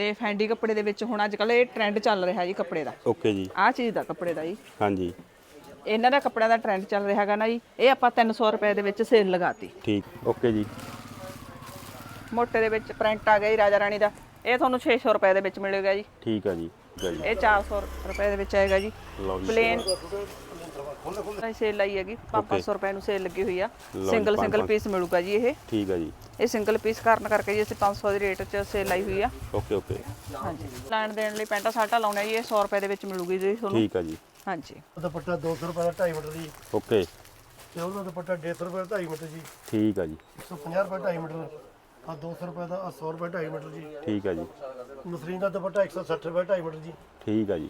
ਤੇ ਫੈਂਡੀ ਕੱਪੜੇ ਦੇ ਵਿੱਚ ਹੁਣ ਅੱਜ ਕੱਲ ਇਹ ਟ੍ਰੈਂਡ ਚੱਲ ਰਿਹਾ ਜੀ ਕੱਪੜੇ ਦਾ। ਓਕੇ ਜੀ। ਆਹ ਚੀਜ਼ ਦਾ ਕੱਪੜੇ ਦਾ ਜੀ। ਹਾਂਜੀ। ਇਹਨਾਂ ਦਾ ਕੱਪੜਿਆਂ ਦਾ ਟ੍ਰੈਂਡ ਚੱਲ ਰਿਹਾ ਹੈਗਾ ਨਾ ਜੀ। ਇਹ ਆਪਾਂ 300 ਰੁਪਏ ਦੇ ਵਿੱਚ ਸੇਲ ਲਗਾਤੀ। ਠੀਕ ਓਕੇ ਜੀ। ਮੋਟੇ ਦੇ ਵਿੱਚ ਪ੍ਰਿੰਟ ਆ ਗਿਆ ਜੀ ਰਾਜਾ ਰਾਣੀ ਦਾ। ਇਹ ਤੁਹਾਨੂੰ 600 ਰੁਪਏ ਦੇ ਵਿੱਚ ਮਿਲੇਗਾ ਜੀ। ਠੀਕ ਆ ਜੀ ਜੀ ਇਹ 400 ਰੁਪਏ ਦੇ ਵਿੱਚ ਆਏਗਾ ਜੀ। ਲਓ ਜੀ। ਪਲੇਨ ਸੇਲ ਲਾਈ ਹੈਗੀ 500 ਰੁਪਏ ਨੂੰ ਸੇਲ ਲੱਗੀ ਹੋਈ ਆ। ਸਿੰਗਲ ਸਿੰਗਲ ਪੀਸ ਮਿਲੂਗਾ ਜੀ ਇਹ। ਠੀਕ ਆ ਜੀ। ਇਹ ਸਿੰਗਲ ਪੀਸ ਕਾਰਨ ਕਰਕੇ ਜੀ ਅਸੀਂ 500 ਦੀ ਰੇਟ 'ਚ ਸੇਲ ਲਾਈ ਹੋਈ ਆ। ਓਕੇ ਓਕੇ ਹਾਂਜੀ। ਲੈਣ ਦੇਣ ਲਈ ਪੈਂਟਾ ਸਾਟਾ ਲਾਉਣਾ ਜੀ ਇਹ 100 ਰੁਪਏ ਦੇ ਵਿੱਚ ਮਿਲੂਗੀ ਜੀ ਤੁਹਾਨੂੰ। ਠੀਕ ਆ ਜੀ। ਹਾਂਜੀ। ਦੁਪੱਟਾ 200 ਰੁਪਏ ਦਾ 2.5 ਮੀਟਰ ਜੀ ਓਕੇ ਤੇ ਉਹਦਾ ਦੁਪੱਟਾ 150 ਰੁਪਏ ਦਾ 2.5 ਮੀਟਰ ਜੀ ਠੀਕ ਆ ਜੀ। 150 ਰੁਪਏ 2.5 ਮੀਟਰ ਆ 200 ਰੁਪਏ ਦਾ ਆਹ 100 ਰੁਪਏ 2.5 ਮੀਟਰ ਜੀ ਠੀਕ ਆ ਜੀ। ਮਸਲੀਨ ਦਾ ਦੁਪੱਟਾ 160 ਰੁਪਏ 2.5 ਮੀਟਰ ਜੀ ਠੀਕ ਆ ਜੀ।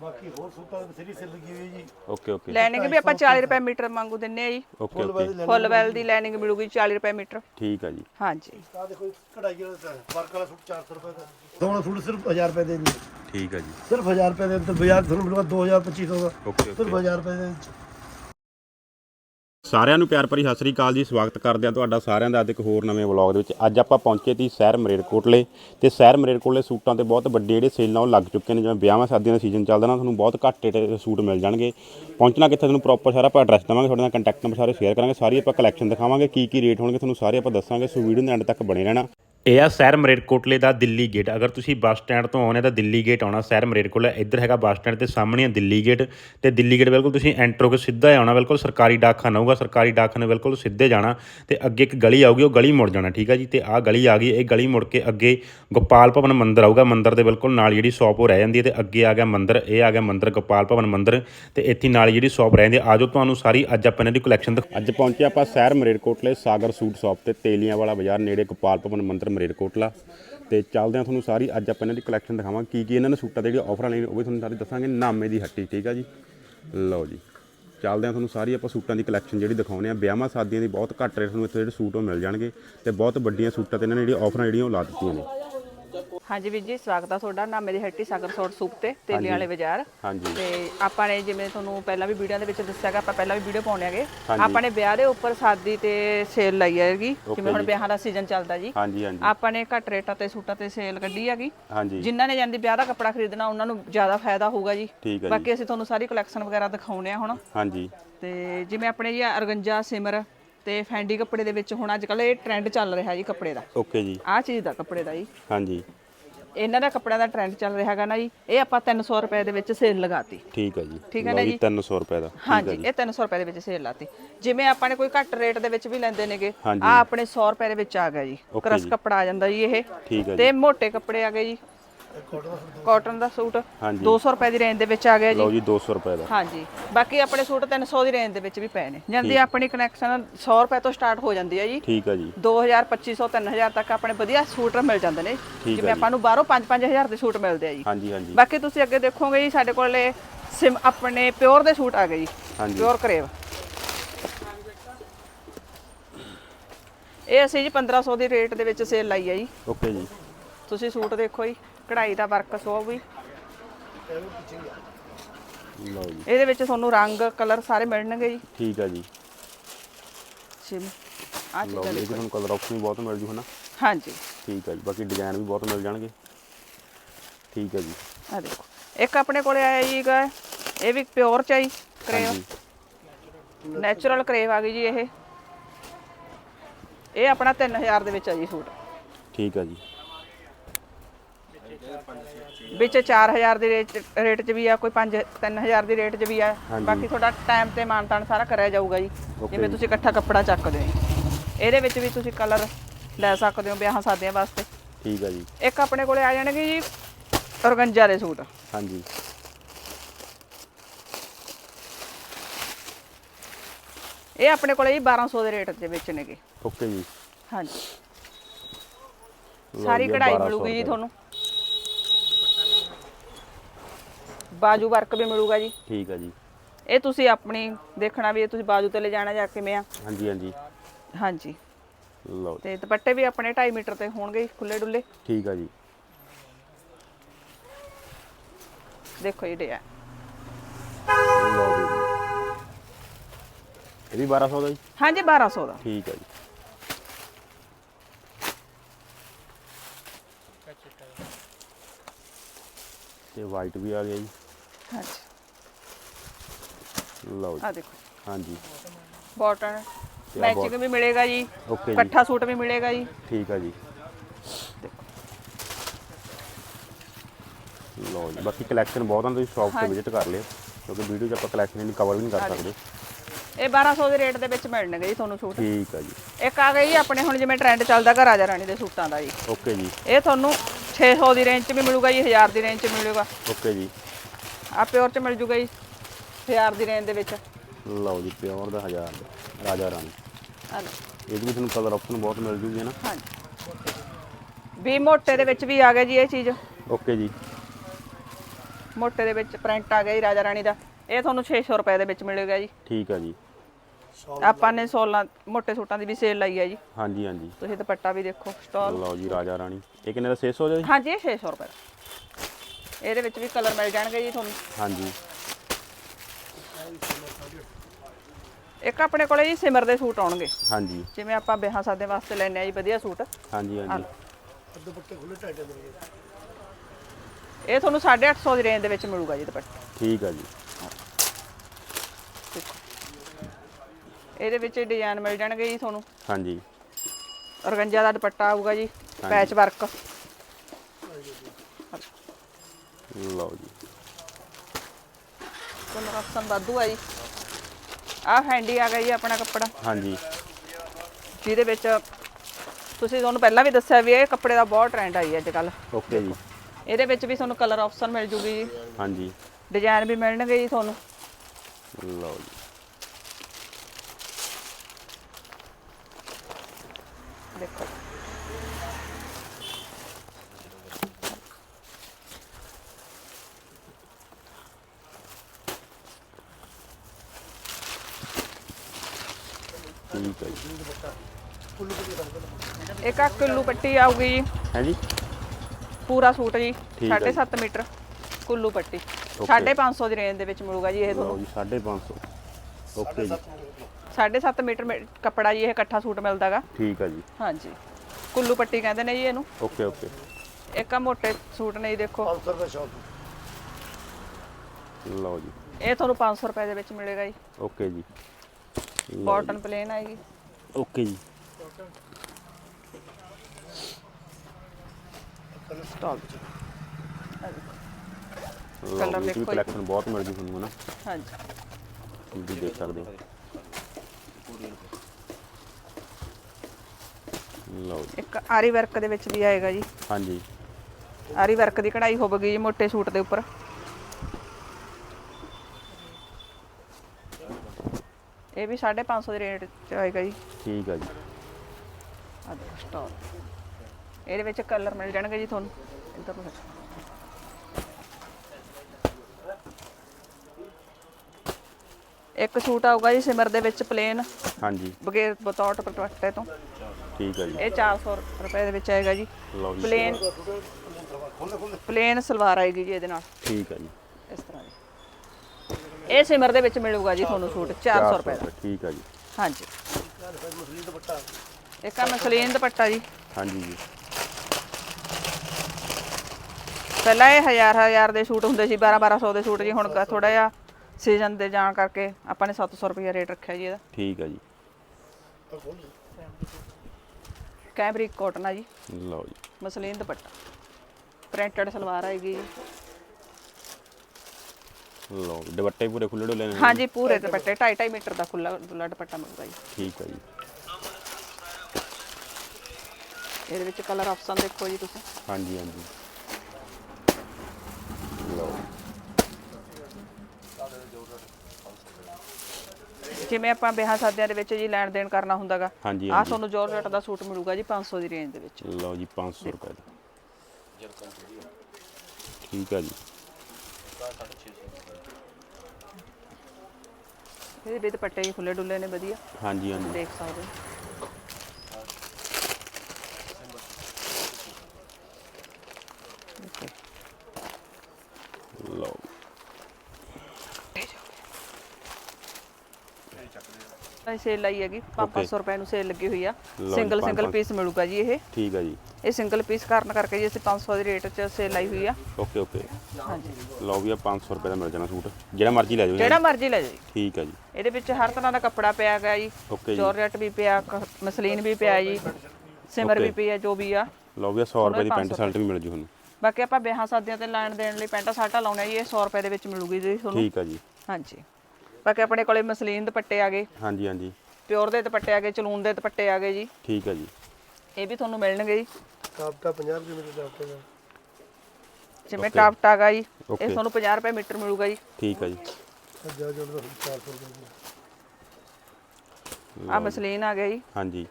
ਬਾਕੀ ਹੋਰ ਸੂਟਾਂ ਦੀ ਬਥੇਰੀ ਸੇਲ ਲੱਗੀ ਹੋਈ ਜੀ। Okay okay. ਲਾਈਨਿੰਗ ਵੀ ਆਪਾਂ 40 ਰੁਪਏ ਮੀਟਰ ਮੰਗੂ ਦਿੰਨੇ ਆ ਜੀ। Okay okay. ਫੁੱਲ ਵੈਲ ਦੀ ਲਾਈਨਿੰਗ ਮਿਲੂਗੀ 40 ਰੁਪਏ ਮੀਟਰ। ਠੀਕ ਆ ਜੀ। ਹਾਂਜੀ। ਆ ਦੇਖੋ ਕਢਾਈ ਵਾਲਾ ਵਰਕ ਵਾਲਾ ਸੂਟ 400 ਰੁਪਏ ਦਾ। ਦੋਵਾਂ ਸੂਟ ਸਿਰਫ 1000 ਰੁਪਏ ਦੇ ਜੀ ਠੀਕ ਆ ਜੀ। ਸਿਰਫ 1000 ਰੁਪਏ ਦੇ ਅੰਦਰ ਬਾਜ਼ਾਰ ਤੁਹਾਨੂੰ ਮਿਲੂਗਾ 2000 2500 ਦਾ। ਓਕੇ ਸਿਰਫ 1000 ਰੁਪਏ ਦੇ ਵਿੱਚ ਸਾਰਿਆਂ ਨੂੰ ਪਿਆਰ ਭਰੀ ਸਤਿ ਸ੍ਰੀ ਅਕਾਲ ਜੀ। ਸਵਾਗਤ ਕਰਦੇ ਹਾਂ ਤੁਹਾਡਾ ਸਾਰਿਆਂ ਦਾ ਅੱਜ ਇੱਕ ਹੋਰ ਨਵੇਂ ਵਲੌਗ ਦੇ ਵਿੱਚ। ਅੱਜ ਆਪਾਂ ਪਹੁੰਚੇ ਤੀ ਸ਼ਹਿਰ ਮਰੇਰਕੋਟਲੇ ਤੇ ਸ਼ਹਿਰ ਮਰੇਰਕੋਟਲੇ ਸੂਟਾਂ ਤੇ ਬਹੁਤ ਵੱਡੇ ਜਿਹੜੇ ਸੇਲਾਂ ਉਹ ਲੱਗ ਚੁੱਕੇ ਨੇ। ਜਿਵੇਂ ਵਿਆਹਾਂ ਸ਼ਾਦੀਆਂ ਦਾ ਸੀਜ਼ਨ ਚੱਲਦਾ ਨਾ, ਤੁਹਾਨੂੰ ਬਹੁਤ ਘੱਟ ਰੇਟ ਸੂਟ ਮਿਲ ਜਾਣਗੇ। ਪਹੁੰਚਣਾ ਕਿੱਥੇ ਤੁਹਾਨੂੰ ਪ੍ਰੋਪਰ ਸਾਰਾ ਆਪਾਂ ਐਡਰੈਸ ਦੇਵਾਂਗੇ, ਤੁਹਾਡੇ ਨਾਲ ਕੰਟੈਕਟ ਨੰਬਰ ਸਾਰੇ ਸ਼ੇਅਰ ਕਰਾਂਗੇ, ਸਾਰੀ ਆਪਾਂ ਕਲੈਕਸ਼ਨ ਦਿਖਾਵਾਂਗੇ ਕੀ ਕੀ ਰੇਟ ਹੋਣਗੇ, ਤੁਹਾਨੂੰ ਸਾਰੇ ਆਪਾਂ ਦੱਸਾਂਗੇ। ਸੋ ਵੀਡੀਓ ਦੇ ਐਂਡ ਤੱਕ ਬਣੇ ਰਹਿਣਾ। ਇਹ ਆ ਸ਼ਹਿਰ ਮਰੇਰਕੋਟਲੇ ਦਾ ਦਿੱਲੀ ਗੇਟ ਅਗਰ ਤੁਸੀਂ ਬੱਸ ਸਟੈਂਡ ਤੋਂ ਆਉਣੇ ਤਾਂ ਦਿੱਲੀ ਗੇਟ ਆਉਣਾ, ਸ਼ਹਿਰ ਮਰੇਰਕੋਟਲੇ। ਇੱਧਰ ਹੈਗਾ ਬੱਸ ਸਟੈਂਡ ਤੇ ਸਾਹਮਣੇ ਆ ਦਿੱਲੀ ਗੇਟ ਤੇ ਦਿੱਲੀ ਗੇਟ ਬਿਲਕੁਲ ਤੁਸੀਂ ਐਂਟਰ ਹੋ ਕੇ ਸਿੱਧਾ ਆਉਣਾ, ਬਿਲਕੁਲ ਸਰਕਾਰੀ ਡਾਕਖਾਨਾ ਹੋਊਗਾ। ਸਰਕਾਰੀ ਡਾਕਖਾਨੇ ਬਿਲਕੁਲ ਸਿੱਧੇ ਜਾਣਾ ਤੇ ਅੱਗੇ ਇੱਕ ਗਲੀ ਆਊਗੀ, ਉਹ ਗਲੀ ਮੁੜ ਜਾਣਾ, ਠੀਕ ਆ ਜੀ? ਤੇ ਆਹ ਗਲੀ ਆ ਗਈ, ਇਹ ਗਲੀ ਮੁੜ ਕੇ ਅੱਗੇ ਗੋਪਾਲ ਭਵਨ ਮੰਦਿਰ ਆਊਗਾ। ਮੰਦਿਰ ਦੇ ਬਿਲਕੁਲ ਨਾਲ ਜਿਹੜੀ ਸ਼ਾਪ ਉਹ ਰਹਿ ਜਾਂਦੀ ਹੈ ਤੇ ਅੱਗੇ ਆ ਗਿਆ ਮੰਦਿਰ, ਇਹ ਆ ਗਿਆ ਮੰਦਿਰ, ਗੋਪਾਲ ਭਵਨ ਮੰਦਿਰ। ਤੇ ਇੱਥੇ ਨਾਲ ਹੀ ਜਿਹੜੀ ਸ਼ਾਪ ਰਹਿੰਦੀ ਹੈ, ਆਜੋ ਤੁਹਾਨੂੰ ਸਾਰੀ ਅੱਜ ਆਪਾਂ ਇਹਨਾਂ ਦੀ ਕਲੈਕਸ਼ਨ ਅੱਜ ਪਹੁੰਚੇ ਆਪਾਂ ਸ਼ਹਿਰ ਮਰੇਰਕੋਟਲੇ ਸਾਗਰ ਸੂਟ ਸ਼ਾਪ ਤੇ ਤੇਲੀਆਂ ਵਾਲਾ ਬਾਜ਼ਾਰ ਨੇੜੇ ਗੋਪਾਲ ਭਵਨ ਮੰਦਿਰ ਮਰੇਰਕੋਟਲਾ ਤੇ ਚੱਲਦੇ ਹਾਂ ਤੁਹਾਨੂੰ ਸਾਰੀ ਅੱਜ ਆਪਾਂ ਇਹਨਾਂ ਦੀ ਕਲੈਕਸ਼ਨ ਦਿਖਾਵਾਂਗੇ, ਕੀ ਕੀ ਇਹਨਾਂ ਨੇ ਸੂਟਾਂ ਦੇ ਜਿਹੜੇ ਆਫਰਾਂ ਲਈ ਉਹ ਵੀ ਤੁਹਾਨੂੰ ਸਾਰੀ ਦੱਸਾਂਗੇ, ਨਾਮੇ ਦੀ ਹੱਟੀ, ਠੀਕ ਆ ਜੀ? ਲਓ ਜੀ। ਚੱਲਦੇ ਹਾਂ ਤੁਹਾਨੂੰ ਸਾਰੀ ਆਪਾਂ ਸੂਟਾਂ ਦੀ ਕਲੈਕਸ਼ਨ ਜਿਹੜੀ ਦਿਖਾਉਣੇ ਆ, ਵਿਆਹਾਂ ਸ਼ਾਦੀਆਂ ਦੀ ਬਹੁਤ ਘੱਟ ਰੇਟ ਤੁਹਾਨੂੰ ਇੱਥੇ ਜਿਹੜੇ ਸੂਟ ਉਹ ਮਿਲ ਜਾਣਗੇ ਤੇ ਬਹੁਤ ਵੱਡੀਆਂ ਸੂਟਾਂ ਤੇ ਇਹਨਾਂ ਨੇ ਜਿਹੜੀਆਂ ਆਫਰਾਂ ਜਿਹੜੀਆਂ ਉਹ ਲਾ ਦਿੱਤੀਆਂ ਨੇ। ਹਾਂਜੀ ਵੀਰ ਜੀ ਸਵਾਗਤ ਆ ਤੁਹਾਡਾ। ਨਾਮ ਮੇਰੀ ਹੱਟੀ ਸਾਗਰ ਸੋਟ ਸੂਪ ਤੇ ਤੇਲੀ ਵਾਲੇ ਬਾਜ਼ਾਰ। ਹਾਂਜੀ। ਤੇ ਆਪਾਂ ਨੇ ਜਿਵੇਂ ਤੁਹਾਨੂੰ ਪਹਿਲਾਂ ਵੀ ਵੀਡੀਓ ਦੇ ਵਿੱਚ ਦੱਸਿਆਗਾ ਆਪਾਂ ਪਹਿਲਾਂ ਵੀ ਵੀਡੀਓ ਪਾਉਣੇ ਆਗੇ। ਆਪਾਂ ਨੇ ਵਿਆਹ ਦੇ ਉੱਪਰ ਸਾਦੀ ਤੇ ਸੇਲ ਲਾਈ ਹੈਗੀ ਜਿਵੇਂ ਹੁਣ ਵਿਆਹਾਂ ਦਾ ਸੀਜ਼ਨ ਚੱਲਦਾ ਜੀ। ਹਾਂਜੀ ਹਾਂਜੀ। ਆਪਾਂ ਨੇ ਘੱਟ ਰੇਟਾਂ ਤੇ ਸੂਟਾਂ ਤੇ ਸੇਲ ਕੱਢੀ ਹੈਗੀ। ਹਾਂਜੀ। ਜਿਨ੍ਹਾਂ ਨੇ ਜਾਂਦੀ ਵਿਆਹ ਦਾ ਕੱਪੜਾ ਖਰੀਦਣਾ ਉਹਨਾਂ ਨੂੰ ਜ਼ਿਆਦਾ ਫਾਇਦਾ ਹੋਊਗਾ ਜੀ। ਬਾਕੀ ਅਸੀਂ ਤੁਹਾਨੂੰ ਸਾਰੀ ਕਲੈਕਸ਼ਨ ਵਗੈਰਾ ਦਿਖਾਉਣੇ ਆ ਹੁਣ। ਹਾਂਜੀ। ਤੇ ਜਿਵੇਂ ਆਪਣੇ ਜੀ ਅਰਗੰਜਾ ਸਿਮਰ ਤੇ ਫੈਂਡੀ ਕੱਪੜੇ ਦੇ ਵਿੱਚ ਹੁਣ ਅੱਜ ਕੱਲ ਇਹ ਟ੍ਰੈਂਡ ਚੱਲ ਰਿਹਾ ਜੀ ਕੱਪੜੇ ਦਾ। ਓਕੇ ਜੀ। ਆਹ ਚੀਜ਼ ਦਾ ਕੱਪੜੇ ਦਾ ਜੀ। ਹਾਂਜੀ। ਇਹਨਾਂ ਦਾ ਕੱਪੜਿਆਂ ਦਾ ਟ੍ਰੈਂਡ ਚੱਲ ਰਿਹਾ ਹੈਗਾ ਨਾ ਜੀ ਇਹ ਆਪਾਂ 300 ਰੁਪਏ ਦੇ ਵਿੱਚ ਸੇਲ ਲਗਾਤੀ। ਠੀਕ ਹੈ ਜੀ। ਠੀਕ ਹੈ ਲਓ ਨਾ ਜੀ? ਜੀ? 300 ਰੁਪਏ ਦਾ। ਹਾਂਜੀ ਇਹ 300 ਰੁਪਏ ਦੇ ਵਿੱਚ ਸੇਲ ਲਾਤੀ। ਜਿਵੇਂ ਆਪਾਂ ਨੇ ਕੋਈ ਘੱਟ ਰੇਟ ਦੇ ਵਿੱਚ ਵੀ ਲੈਂਦੇ ਨੇਗੇ ਹਾਂਜੀ। ਆ ਆਪਣੇ 100 ਰੁਪਏ ਦੇ ਵਿੱਚ ਆ ਗਿਆ ਜੀ। ਕਰਸ ਜੀ। ਕੱਪੜਾ ਆ ਜਾਂਦਾ ਜੀ ਇਹ। ਠੀਕ ਹੈ ਜੀ। ਤੇ ਮੋٹے ਕੱਪੜੇ ਆ ਗਏ ਜੀ। ਕਾਟਨ ਦਾ ਸੂਟ ਹਾਂਜੀ। 200 ਰੁਪਏ ਦੀ ਰੇਂਜ ਦੇ ਵਿੱਚ ਆ ਗਿਆ ਜੀ। ਲਓ ਜੀ 200 ਰੁਪਏ ਦਾ। ਹਾਂਜੀ। ਬਾਕੀ ਆਪਣੇ ਸੂਟ 300 ਦੀ ਰੇਂਜ ਦੇ ਵਿੱਚ ਵੀ ਪਏ ਨੇ। ਜਾਂਦੀ ਆਪਣੀ ਕਨੈਕਸ਼ਨ 100 ਰੁਪਏ ਤੋਂ ਸਟਾਰਟ ਹੋ ਜਾਂਦੀ ਹੈ ਜੀ। ਠੀਕ ਹੈ ਜੀ। 2000 2500 3000 ਤੱਕ ਆਪਣੇ ਵਧੀਆ ਸੂਟ ਮਿਲ ਜਾਂਦੇ ਨੇ। ਹੈ ਜਿਵੇਂ ਆਪਾਂ ਨੂੰ ਬਾਹਰੋਂ 5-5000 ਦੇ ਸੂਟ ਮਿਲਦੇ ਆ ਜੀ। ਹਾਂਜੀ ਹਾਂਜੀ। ਬਾਕੀ ਤੁਸੀਂ ਅੱਗੇ ਦੇਖੋਗੇ ਜੀ ਸਾਡੇ ਕੋਲੇ ਸਿਮ ਆਪਣੇ ਪਿਓਰ ਦੇ ਸੂਟ ਆ ਗਏ ਜੀ। ਹਾਂਜੀ। Pure crepe. ਇਹ ਅਸੀਂ ਜੀ 1500 ਦੀ ਰੇਟ ਦੇ ਵਿੱਚ ਸੇਲ ਲਾਈ ਹੈ ਜੀ। ਓਕੇ ਜੀ। ਤੁਸੀਂ ਸੂਟ ਦੇਖੋ ਜੀ। ਕਢਾਈ ਦਾ ਵਰਕ ਸੋ ਵੀ। ਲਓ ਜੀ। ਇਹਦੇ ਵਿੱਚ ਤੁਹਾਨੂੰ ਰੰਗ ਕਲਰ ਸਾਰੇ ਮਿਲਣਗੇ ਜੀ। ਠੀਕ ਹੈ ਜੀ। ਸਿਮ ਆ ਲਓ ਜੀ ਇਹ 'ਚ ਦੇਖੋ ਤੁਹਾਨੂੰ ਕਲਰ ਆਪਸ਼ਨ ਵੀ ਬਹੁਤ ਮਿਲ ਜੂ ਹਨਾ? ਹਾਂਜੀ। ਠੀਕ ਹੈ ਜੀ ਬਾਕੀ ਡਿਜ਼ਾਈਨ ਵੀ ਬਹੁਤ ਮਿਲ ਜਾਣਗੇ। ਠੀਕ ਹੈ ਜੀ। ਆ ਦੇਖੋ ਇੱਕ ਆਪਣੇ ਕੋਲੇ ਆਇਆ ਜੀ ਗਾ ਇਹ ਵੀ ਪਿਓਰ ਚਾਈ ਕਰੇਵ ਨੈਚੁਰਲ ਕਰੇਵ ਆ ਗਈ ਜੀ ਇਹ। ਇਹ ਆਪਣਾ 3000 ਦੇ ਵਿੱਚ ਆ ਜੀ ਸੂਟ। ਠੀਕ ਹੈ ਜੀ। ਵਿੱਚ 4000 ਦੀ ਰੇਟ ਰੇਟ 'ਚ ਵੀ ਆ ਕੋਈ 5 3000 ਦੀ ਰੇਟ 'ਚ ਵੀ ਆ। ਹਾਂਜੀ। ਬਾਕੀ ਤੁਹਾਡਾ ਟਾਈਮ ਤੇ ਮਾਨਤਾਨ ਸਾਰਾ ਕਰਿਆ ਜਾਊਗਾ ਜੀ। Okay ਜਿਵੇਂ ਜੀ। ਤੁਸੀਂ ਇਕੱਠਾ ਕੱਪੜਾ ਚੱਕਦੇ ਹੋ। ਜੀ। ਇਹਦੇ ਵਿੱਚ ਵੀ ਤੁਸੀਂ ਕਲਰ ਲੈ ਸਕਦੇ ਹੋ ਵਿਆਹਾਂ ਸ਼ਾਦੀਆਂ ਵਾਸਤੇ। ਠੀਕ ਹੈ ਜੀ। ਇੱਕ ਆਪਣੇ ਕੋਲੇ ਆ ਜਾਣਗੇ ਜੀ ਔਰਗੰਜਾ ਦੇ ਸੂਟ। ਹਾਂਜੀ। ਇਹ ਆਪਣੇ ਕੋਲੇ ਜੀ 1200 ਦੇ ਰੇਟ ਦੇ ਵਿੱਚ ਨੇਗੇ। ਓਕੇ ਜੀ। ਹਾਂਜੀ। ਲਓ ਸਾਰੀ ਜੀ, ਕਢਾਈ 1200 ਮਿਲੂਗੀ ਜੀ ਰੁਪਏ। ਤੁਹਾਨੂੰ। ਬਾਜੂ ਵਰਕ ਵੀ ਮਿਲੂਗਾ ਜੀ। ਠੀਕ ਹੈ ਜੀ। ਇਹ ਤੁਸੀਂ ਆਪਣੀ ਦੇਖਣਾ ਵੀ ਇਹ ਤੁਸੀਂ ਬਾਜੂ ਤੇ ਲੈ ਜਾਣਾ ਜਾਂ ਕਿਵੇਂ ਆ? ਹਾਂਜੀ ਹਾਂਜੀ। ਹਾਂਜੀ। ਲਓ ਤੇ ਦੁਪੱਟੇ ਵੀ ਆਪਣੇ 2.5 ਮੀਟਰ ਤੇ ਹੋਣਗੇ ਖੁੱਲੇ ਡੁੱਲੇ ਠੀਕ ਹੈ ਜੀ। ਦੇਖੋ ਆ ਲਓ ਜੀ। ਇਹ ਵੀ 1200 ਦਾ ਜੀ? ਹਾਂਜੀ 1200 ਦਾ। ਠੀਕ ਹੈ ਜੀ। ਤੇ ਵਾਈਟ ਵੀ ਆ ਗਿਆ ਜੀ। ਹਾਂਜੀ। ਲਓ ਜੀ। ਆ ਦੇਖੋ ਹਾਂਜੀ। ਬਾਟਨ ਆਹ ਮੈਚਿੰਗ ਵੀ ਮਿਲੇਗਾ ਜੀ। ਓਕੇ ਜੀ। ਇਕੱਠਾ ਸੂਟ ਵੀ ਮਿਲੇਗਾ ਜੀ। ਠੀਕ ਆ ਜੀ। ਲਓ ਜੀ। ਬਾਕੀ ਕਲੈਕਸ਼ਨ ਬਹੁਤ ਆ ਤੁਸੀਂ ਸ਼ਾਪ ਤੇ ਹਾਂਜੀ। ਵਿਜ਼ਿਟ ਕਰ ਲਿਓ। ਕਿਉਂਕਿ ਵੀਡੀਓ 'ਚ ਆਪਾਂ ਕਲੈਕਸ਼ਨ ਨਹੀਂ ਕਵਰ ਵੀ ਨਹੀਂ ਕਰ ਹਾਂਜੀ। ਸਕਦੇ। ਇਹ 1200 ਦੇ ਰੇਟ ਦੇ ਵਿੱਚ ਮਿਲਣਗੇ ਜੀ ਤੁਹਾਨੂੰ ਸੂਟ। ਠੀਕ ਆ ਜੀ। ਇੱਕ ਆ ਗਈ ਜੀ ਆਪਣੇ ਹੁਣ ਜਿਵੇਂ ਟ੍ਰੈਂਡ ਚੱਲਦਾ ਘਰ ਰਾਜਾ ਰਾਣੀ ਦੇ ਸੂਟਾਂ ਦਾ ਜੀ। ਓਕੇ ਜੀ। ਇਹ ਤੁਹਾਨੂੰ 600 ਦੀ ਰੇਂਜ 'ਚ ਵੀ ਮਿਲੂਗਾ ਜੀ 1000 ਦੀ ਰੇਂਜ 'ਚ ਮਿਲੂਗਾ। ਓਕੇ ਜੀ। ਆ ਪਿਓਰ 'ਚ ਮਿਲ ਜੂਗਾ ਜੀ 1000 ਦੀ ਰੇਂਜ ਦੇ ਵਿੱਚ। ਲਓ ਜੀ ਪਿਓਰ ਦਾ ਹਜ਼ਾਰ ਦਾ ਰਾਜਾ ਰਾਣੀ। ਆ ਲਓ। ਇਹ 'ਚ ਵੀ ਤੁਹਾਨੂੰ ਕਲਰ ਆਪਸ਼ਨ ਬਹੁਤ ਮਿਲ ਜੂਗੀ ਨਾ? ਹਾਂਜੀ। ਵੀ ਮੋਟੇ ਦੇ ਵਿੱਚ ਵੀ ਆ ਗਿਆ ਜੀ ਇਹ ਚੀਜ਼। ਓਕੇ ਜੀ। ਮੋਟੇ ਦੇ ਵਿੱਚ ਪ੍ਰਿੰਟ ਆ ਗਿਆ ਜੀ ਰਾਜਾ ਰਾਣੀ ਦਾ। ਇਹ ਤੁਹਾਨੂੰ 600 ਰੁਪਏ ਦੇ ਵਿੱਚ ਮਿਲੇਗਾ ਜੀ। ਠੀਕ ਆ ਜੀ। ਆਪਾਂ ਨੇ 16 ਮੋਟੇ ਸੂਟਾਂ ਦੀ ਵੀ ਸੇਲ ਲਾਈ ਹੈ ਜੀ। ਹਾਂਜੀ ਹਾਂਜੀ। ਤੁਸੀਂ ਦੁਪੱਟਾ ਵੀ ਦੇਖੋ ਸਟਾਲ ਲਓ ਜੀ ਰਾਜਾ ਰਾਣੀ। ਇਹ ਕਿੰਨੇ ਦਾ? 600 ਦਾ ਜੀ? ਹਾਂਜੀ ਇਹ 600 ਰੁਪਏ ਦਾ। ਇਹਦੇ ਵਿੱਚ ਵੀ ਕਲਰ ਮਿਲ ਜਾਣਗੇ ਜੀ ਤੁਹਾਨੂੰ। ਹਾਂਜੀ। ਇੱਕ ਆਪਣੇ ਕੋਲੇ ਜੀ ਸਿਮਰ ਦੇ ਸੂਟ ਆਉਣਗੇ। ਹਾਂਜੀ। ਜਿਵੇਂ ਆਪਾਂ ਵਿਆਹਾਂ ਸਾਦੇ ਵਾਸਤੇ ਲੈਣੇ ਆ ਜੀ ਵਧੀਆ ਸੂਟ। ਹਾਂਜੀ ਹਾਂਜੀ। ਦੁਪੱਟੇ ਖੁੱਲੇ ਟਾਈਟ ਨੇ ਇਹ ਤੁਹਾਨੂੰ 850 ਦੀ ਰੇਂਜ ਦੇ ਵਿੱਚ ਮਿਲੂਗਾ ਜੀ ਦੁਪੱਟਾ। ਠੀਕ ਆ ਜੀ। ਇਹਦੇ ਵਿੱਚ ਡਿਜ਼ਾਈਨ ਮਿਲ ਜਾਣਗੇ ਜੀ ਤੁਹਾਨੂੰ। ਹਾਂਜੀ। ਔਰਗੰਜਾ ਦਾ ਦੁਪੱਟਾ ਆਊਗਾ ਜੀ। ਪੈਚ ਵਰਕ ਲਓ ਜੀ। ਤੁਹਾਨੂੰ ਆਪਸ਼ਨ ਵਾਧੂ ਆ ਜੀ ਆਹ ਹੈਂਡੀ ਆ ਗਿਆ ਜੀ ਆਪਣਾ ਕੱਪੜਾ। ਹਾਂਜੀ। ਜਿਹਦੇ ਵਿੱਚ ਤੁਸੀਂ ਤੁਹਾਨੂੰ ਪਹਿਲਾਂ ਵੀ ਦੱਸਿਆ ਵੀ ਇਹ ਕੱਪੜੇ ਦਾ ਬਹੁਤ ਟ੍ਰੈਂਡ ਆਈ ਅੱਜ ਕੱਲ ਓਕੇ ਜੀ। ਇਹਦੇ ਵਿੱਚ ਵੀ ਤੁਹਾਨੂੰ ਕਲਰ ਆਪਸ਼ਨ ਮਿਲ ਜੂਗੀ ਜੀ। ਹਾਂਜੀ। ਡਿਜ਼ਾਈਨ ਵੀ ਮਿਲਣਗੇ ਜੀ ਤੁਹਾਨੂੰ। ਲਓ ਜੀ ਦੇਖੋ ਠੀਕ ਹੈ ਜੀ ਇੱਕ ਆ ਕੁੱਲੂ ਪੱਟੀ ਆਊਗੀ ਜੀ। ਹੈ ਜੀ ਪੂਰਾ ਸੂਟ ਜੀ ਠੀਕ ਹੈ ਜੀ। 7.5 ਮੀਟਰ ਕੁੱਲੂ ਪੱਟੀ। Okay. 550 ਦੀ ਰੇਂਜ ਦੇ ਵਿੱਚ ਮਿਲੂਗਾ ਜੀ ਇਹ ਲਓ ਤੁਹਾਨੂੰ ਜੀ 550 ਓਕੇ ਜੀ। 7.5 ਮੀਟਰ ਮੀ- ਕੱਪੜਾ ਜੀ ਇਹ ਇਕੱਠਾ ਸੂਟ ਮਿਲਦਾਗਾ। ਠੀਕ ਆ ਜੀ। ਹਾਂਜੀ। ਕੁੱਲੂ ਪੱਟੀ ਕਹਿੰਦੇ ਨੇ ਜੀ ਇਹਨੂੰ। Okay okay. ਇੱਕ ਆ ਮੋਟੇ ਸੂਟ ਨੇ ਜੀ ਦੇਖੋ। 500 ਰੁਪਏ ਸ਼ਾਪ ਲਓ ਜੀ। ਇਹ ਤੁਹਾਨੂੰ 500 ਰੁਪਏ ਦੇ ਵਿੱਚ ਮਿਲੇਗਾ ਜੀ। ਓਕੇ ਜੀ। ਲਓ ਕਾਟਨ ਪਲੇਨ ਆਏਗੀ ਓਕੇ ਜੀ। Colour ਜੀ ਇਹ ਵੀ ਦੇਖੋ। ਕਲੈਕਸ਼ਨ ਬਹੁਤ ਮਿਲ ਜੂ ਤੁਹਾਨੂੰ ਹਨਾ ਹਾਂਜੀ। ਤੁਸੀਂ ਦੇਖ ਸਕਦੇ ਹੋ। ਲਓ ਜੀ। ਇੱਕ ਆਰੀ ਵਰਕ ਦੇ ਵਿੱਚ ਵੀ ਆਏਗਾ ਜੀ। ਹਾਂਜੀ। ਆਰੀ ਵਰਕ ਦੀ ਕਢਾਈ ਹੋਵੇਗੀ ਜੀ ਮੋਟੇ ਸੂਟ ਦੇ ਉੱਪਰ। ਇਹ ਵੀ 550 ਦੇ ਰੇਟ ਚ ਆਏਗਾ ਜੀ। ਠੀਕ ਆ ਜੀ। ਆ ਦੇਖੋ ਸਟਾਲ ਇਹਦੇ ਵਿੱਚ ਕਲਰ ਮਿਲ ਜਾਣਗੇ ਜੀ ਤੁਹਾਨੂੰ। ਇੱਧਰ ਨੂੰ। ਇੱਕ ਸੂਟ ਆਊਗਾ ਜੀ ਸਿਮਰ ਦੇ ਵਿੱਚ ਪਲੇਨ ਹਾਂਜੀ। ਬਗੈਰ ਬਤੌਟ ਪਟਵਟੇ ਤੋਂ। ਠੀਕ ਆ ਜੀ। ਇਹ 400 ਰੁਪਏ ਦੇ ਵਿੱਚ ਆਏਗਾ ਜੀ। ਲਓ ਜੀ। ਪਲੇਨ ਪਲੇਨ ਸਲਵਾਰ ਆਏਗੀ ਜੀ ਇਹਦੇ ਨਾਲ। ਠੀਕ ਆ ਜੀ। ਇਸ ਤਰ੍ਹਾਂ ਦੀ ਇਹ ਸਿਮਰ ਦੇ ਵਿੱਚ ਮਿਲੂਗਾ ਜੀ ਤੁਹਾਨੂੰ ਸੂਟ 400 ਰੁਪਏ ਦਾ। ਠੀਕ ਆ ਜੀ। ਹਾਂਜੀ। ਇੱਕ ਆ ਮਸਲੀਨ ਦੁਪੱਟਾ ਜੀ। ਹਾਂਜੀ ਜੀ। ਪਹਿਲਾਂ ਇਹ ਹਜ਼ਾਰ ਹਜ਼ਾਰ ਦੇ ਸੂਟ ਹੁੰਦੇ ਸੀ 12 1200 ਦੇ ਸੂਟ ਜੀ ਹੁਣ ਥੋੜਾ ਜਿਹਾ ਸੀਜ਼ਨ ਦੇ ਜਾਣ ਕਰਕੇ ਆਪਾਂ ਨੇ 700 ਰੁਪਏ ਰੇਟ ਰੱਖਿਆ ਜੀ ਇਹਦਾ। ਠੀਕ ਆ ਜੀ। ਕੈਮਰਿਕ ਕਾਟਨ ਆ ਜੀ। ਲਓ ਜੀ। ਮਸਲੀਨ ਦੁਪੱਟਾ। ਪ੍ਰਿੰਟਡ ਸਲਵਾਰ ਆਏਗੀ ਜੀ। ਲਓ ਦੁਪੱਟੇ ਪੂਰੇ ਖੁੱਲੇ ਡੁੱਲੇ ਨੇ ਹਾਂਜੀ ਪੂਰੇ ਦੁਪੱਟੇ 2.5 2.5 ਮੀਟਰ ਦਾ ਖੁੱਲਾ ਦੁੱਲਾ ਦੁਪੱਟਾ ਮਿਲੂਗਾ ਜੀ। ਠੀਕ ਆ ਜੀ। ਇਹਦੇ ਵਿੱਚ ਕਲਰ ਆਪਸ਼ਨ ਦੇਖੋ ਜੀ ਤੁਸੀਂ। ਹਾਂਜੀ ਹਾਂਜੀ। ਜਿਵੇਂ ਆਪਾਂ ਵਿਆਹ ਸਾਦਿਆਂ ਦੇ ਵਿੱਚ ਜੀ ਲੈਣ ਦੇਣ ਕਰਨਾ ਹੁੰਦਾਗਾ ਹਾਂਜੀ ਆਹ ਹਾਂਜੀ। ਤੁਹਾਨੂੰ ਜੋਰਜਟ ਦਾ ਸੂਟ ਮਿਲੂਗਾ ਜੀ 500 ਦੀ ਰੇਂਜ ਦੇ ਵਿੱਚ। ਲਓ ਜੀ 500 ਰੁਪਏ ਦਾ। ਠੀਕ ਆ ਜੀ। ਇਹਦੇ ਵੀ ਦੁਪੱਟੇ ਖੁੱਲੇ ਡੁੱਲੇ ਨੇ ਵਧੀਆ। ਹਾਂਜੀ ਹਾਂਜੀ। ਦੇਖ ਸਕਦੇ ਹੋ ਲਓ ਇਹ ਸੇਲ ਲਾਈ ਹੈਗੀ 500 ਰੁਪਏ ਨੂੰ ਸੇਲ ਲੱਗੀ ਹੋਈ ਆ। Single single. ਪੀਸ ਮਿਲੂਗਾ ਜੀ ਇਹ। ਠੀਕ ਆ ਜੀ। ਇਹ ਸਿੰਗਲ ਪੀਸ ਕਾਰਨ ਕਰਕੇ ਜੀ ਅਸੀਂ 500 ਦੇ ਰੇਟ 'ਚ ਸੇਲ ਲਾਈ ਹੋਈ ਆ। ਓਕੇ ਓਕੇ ਹਾਂਜੀ। ਲਓ ਵੀ ਆ 500 ਰੁਪਏ ਦਾ ਮਿਲ ਜਾਣਾ ਸੂਟ। ਜਿਹੜਾ ਮਰਜ਼ੀ ਲੈ ਜਾਓ। ਜਿਹੜਾ ਮਰਜ਼ੀ ਲੈ ਜਾਓ ਜੀ। ਠੀਕ ਹੈ ਜੀ। ਇਹਦੇ ਵਿੱਚ ਹਰ ਤਰ੍ਹਾਂ ਦਾ ਕੱਪੜਾ ਪਿਆ ਗਿਆ ਜੀ। ਜੋਰਜਟ ਵੀ ਪਿਆ ਮਸਲੀਨ ਵੀ ਪਿਆ ਜੀ। ਸਿਮਰ ਵੀ ਹੈ ਜੋ ਵੀ ਆ। ਲਓ ਵੀ ਆ 100 ਰੁਪਏ ਦੀ ਪੈਂਟ 500 ਸ਼ਰਟ ਵੀ ਮਿਲ ਜੂ ਤੁਹਾਨੂੰ। ਬਾਕੀ ਆਪਾਂ ਵਿਆਹਾਂ ਸ਼ਾਦੀਆਂ ਤੇ ਲੈਣ ਦੇਣ ਲਈ ਪੈਂਟਾ ਸਾਟਾ ਲਾਉਣਾ ਜੀ ਇਹ 100 ਰੁਪਏ ਦੇ ਵਿੱਚ ਮਿਲੂਗੀ ਜੀ ਤੁਹਾਨੂੰ। ਠੀਕ ਹੈ ਜੀ। ਹਾਂਜੀ। ਬਾਕੀ ਆਪਣੇ ਕੋਲੇ ਮਸਲੀਨ ਦੁਪੱਟੇ ਆ ਗਏ। ਹਾਂਜੀ ਹਾਂਜੀ। ਪਿਓਰ ਦੇ ਦੁਪੱਟੇ ਆ ਗਏ ਚਲੂਨ ਦੇ ਦੁਪੱਟੇ ਆ ਗਏ ਜੀ। ਠੀਕ ਹੈ ਜੀ। ਇਹ ਵੀ ਤੁਹਾਨੂੰ ਮਿਲਣਗੇ ਜੀ। ਕਾਪਟਾ 50 ਰੁਪਏ ਮੀਟਰ ਕਾਪਟਾ ਦਾ ਜਿਵੇਂ ਟਾਪ ਟਾਗਾ ਜੀ ਇਹ. ਤੁਹਾਨੂੰ 50 ਰੁਪਏ ਮੀਟਰ ਮਿਲੂਗਾ ਜੀ। ਠੀਕ ਹੈ ਜੀ। ਸੱਜਾ ਜੋੜ ਦਾ। 400 ਰੁਪਏ ਆ ਮਸਲੀਨ ਆ ਗਿਆ ਜੀ। ਹਾਂਜੀ।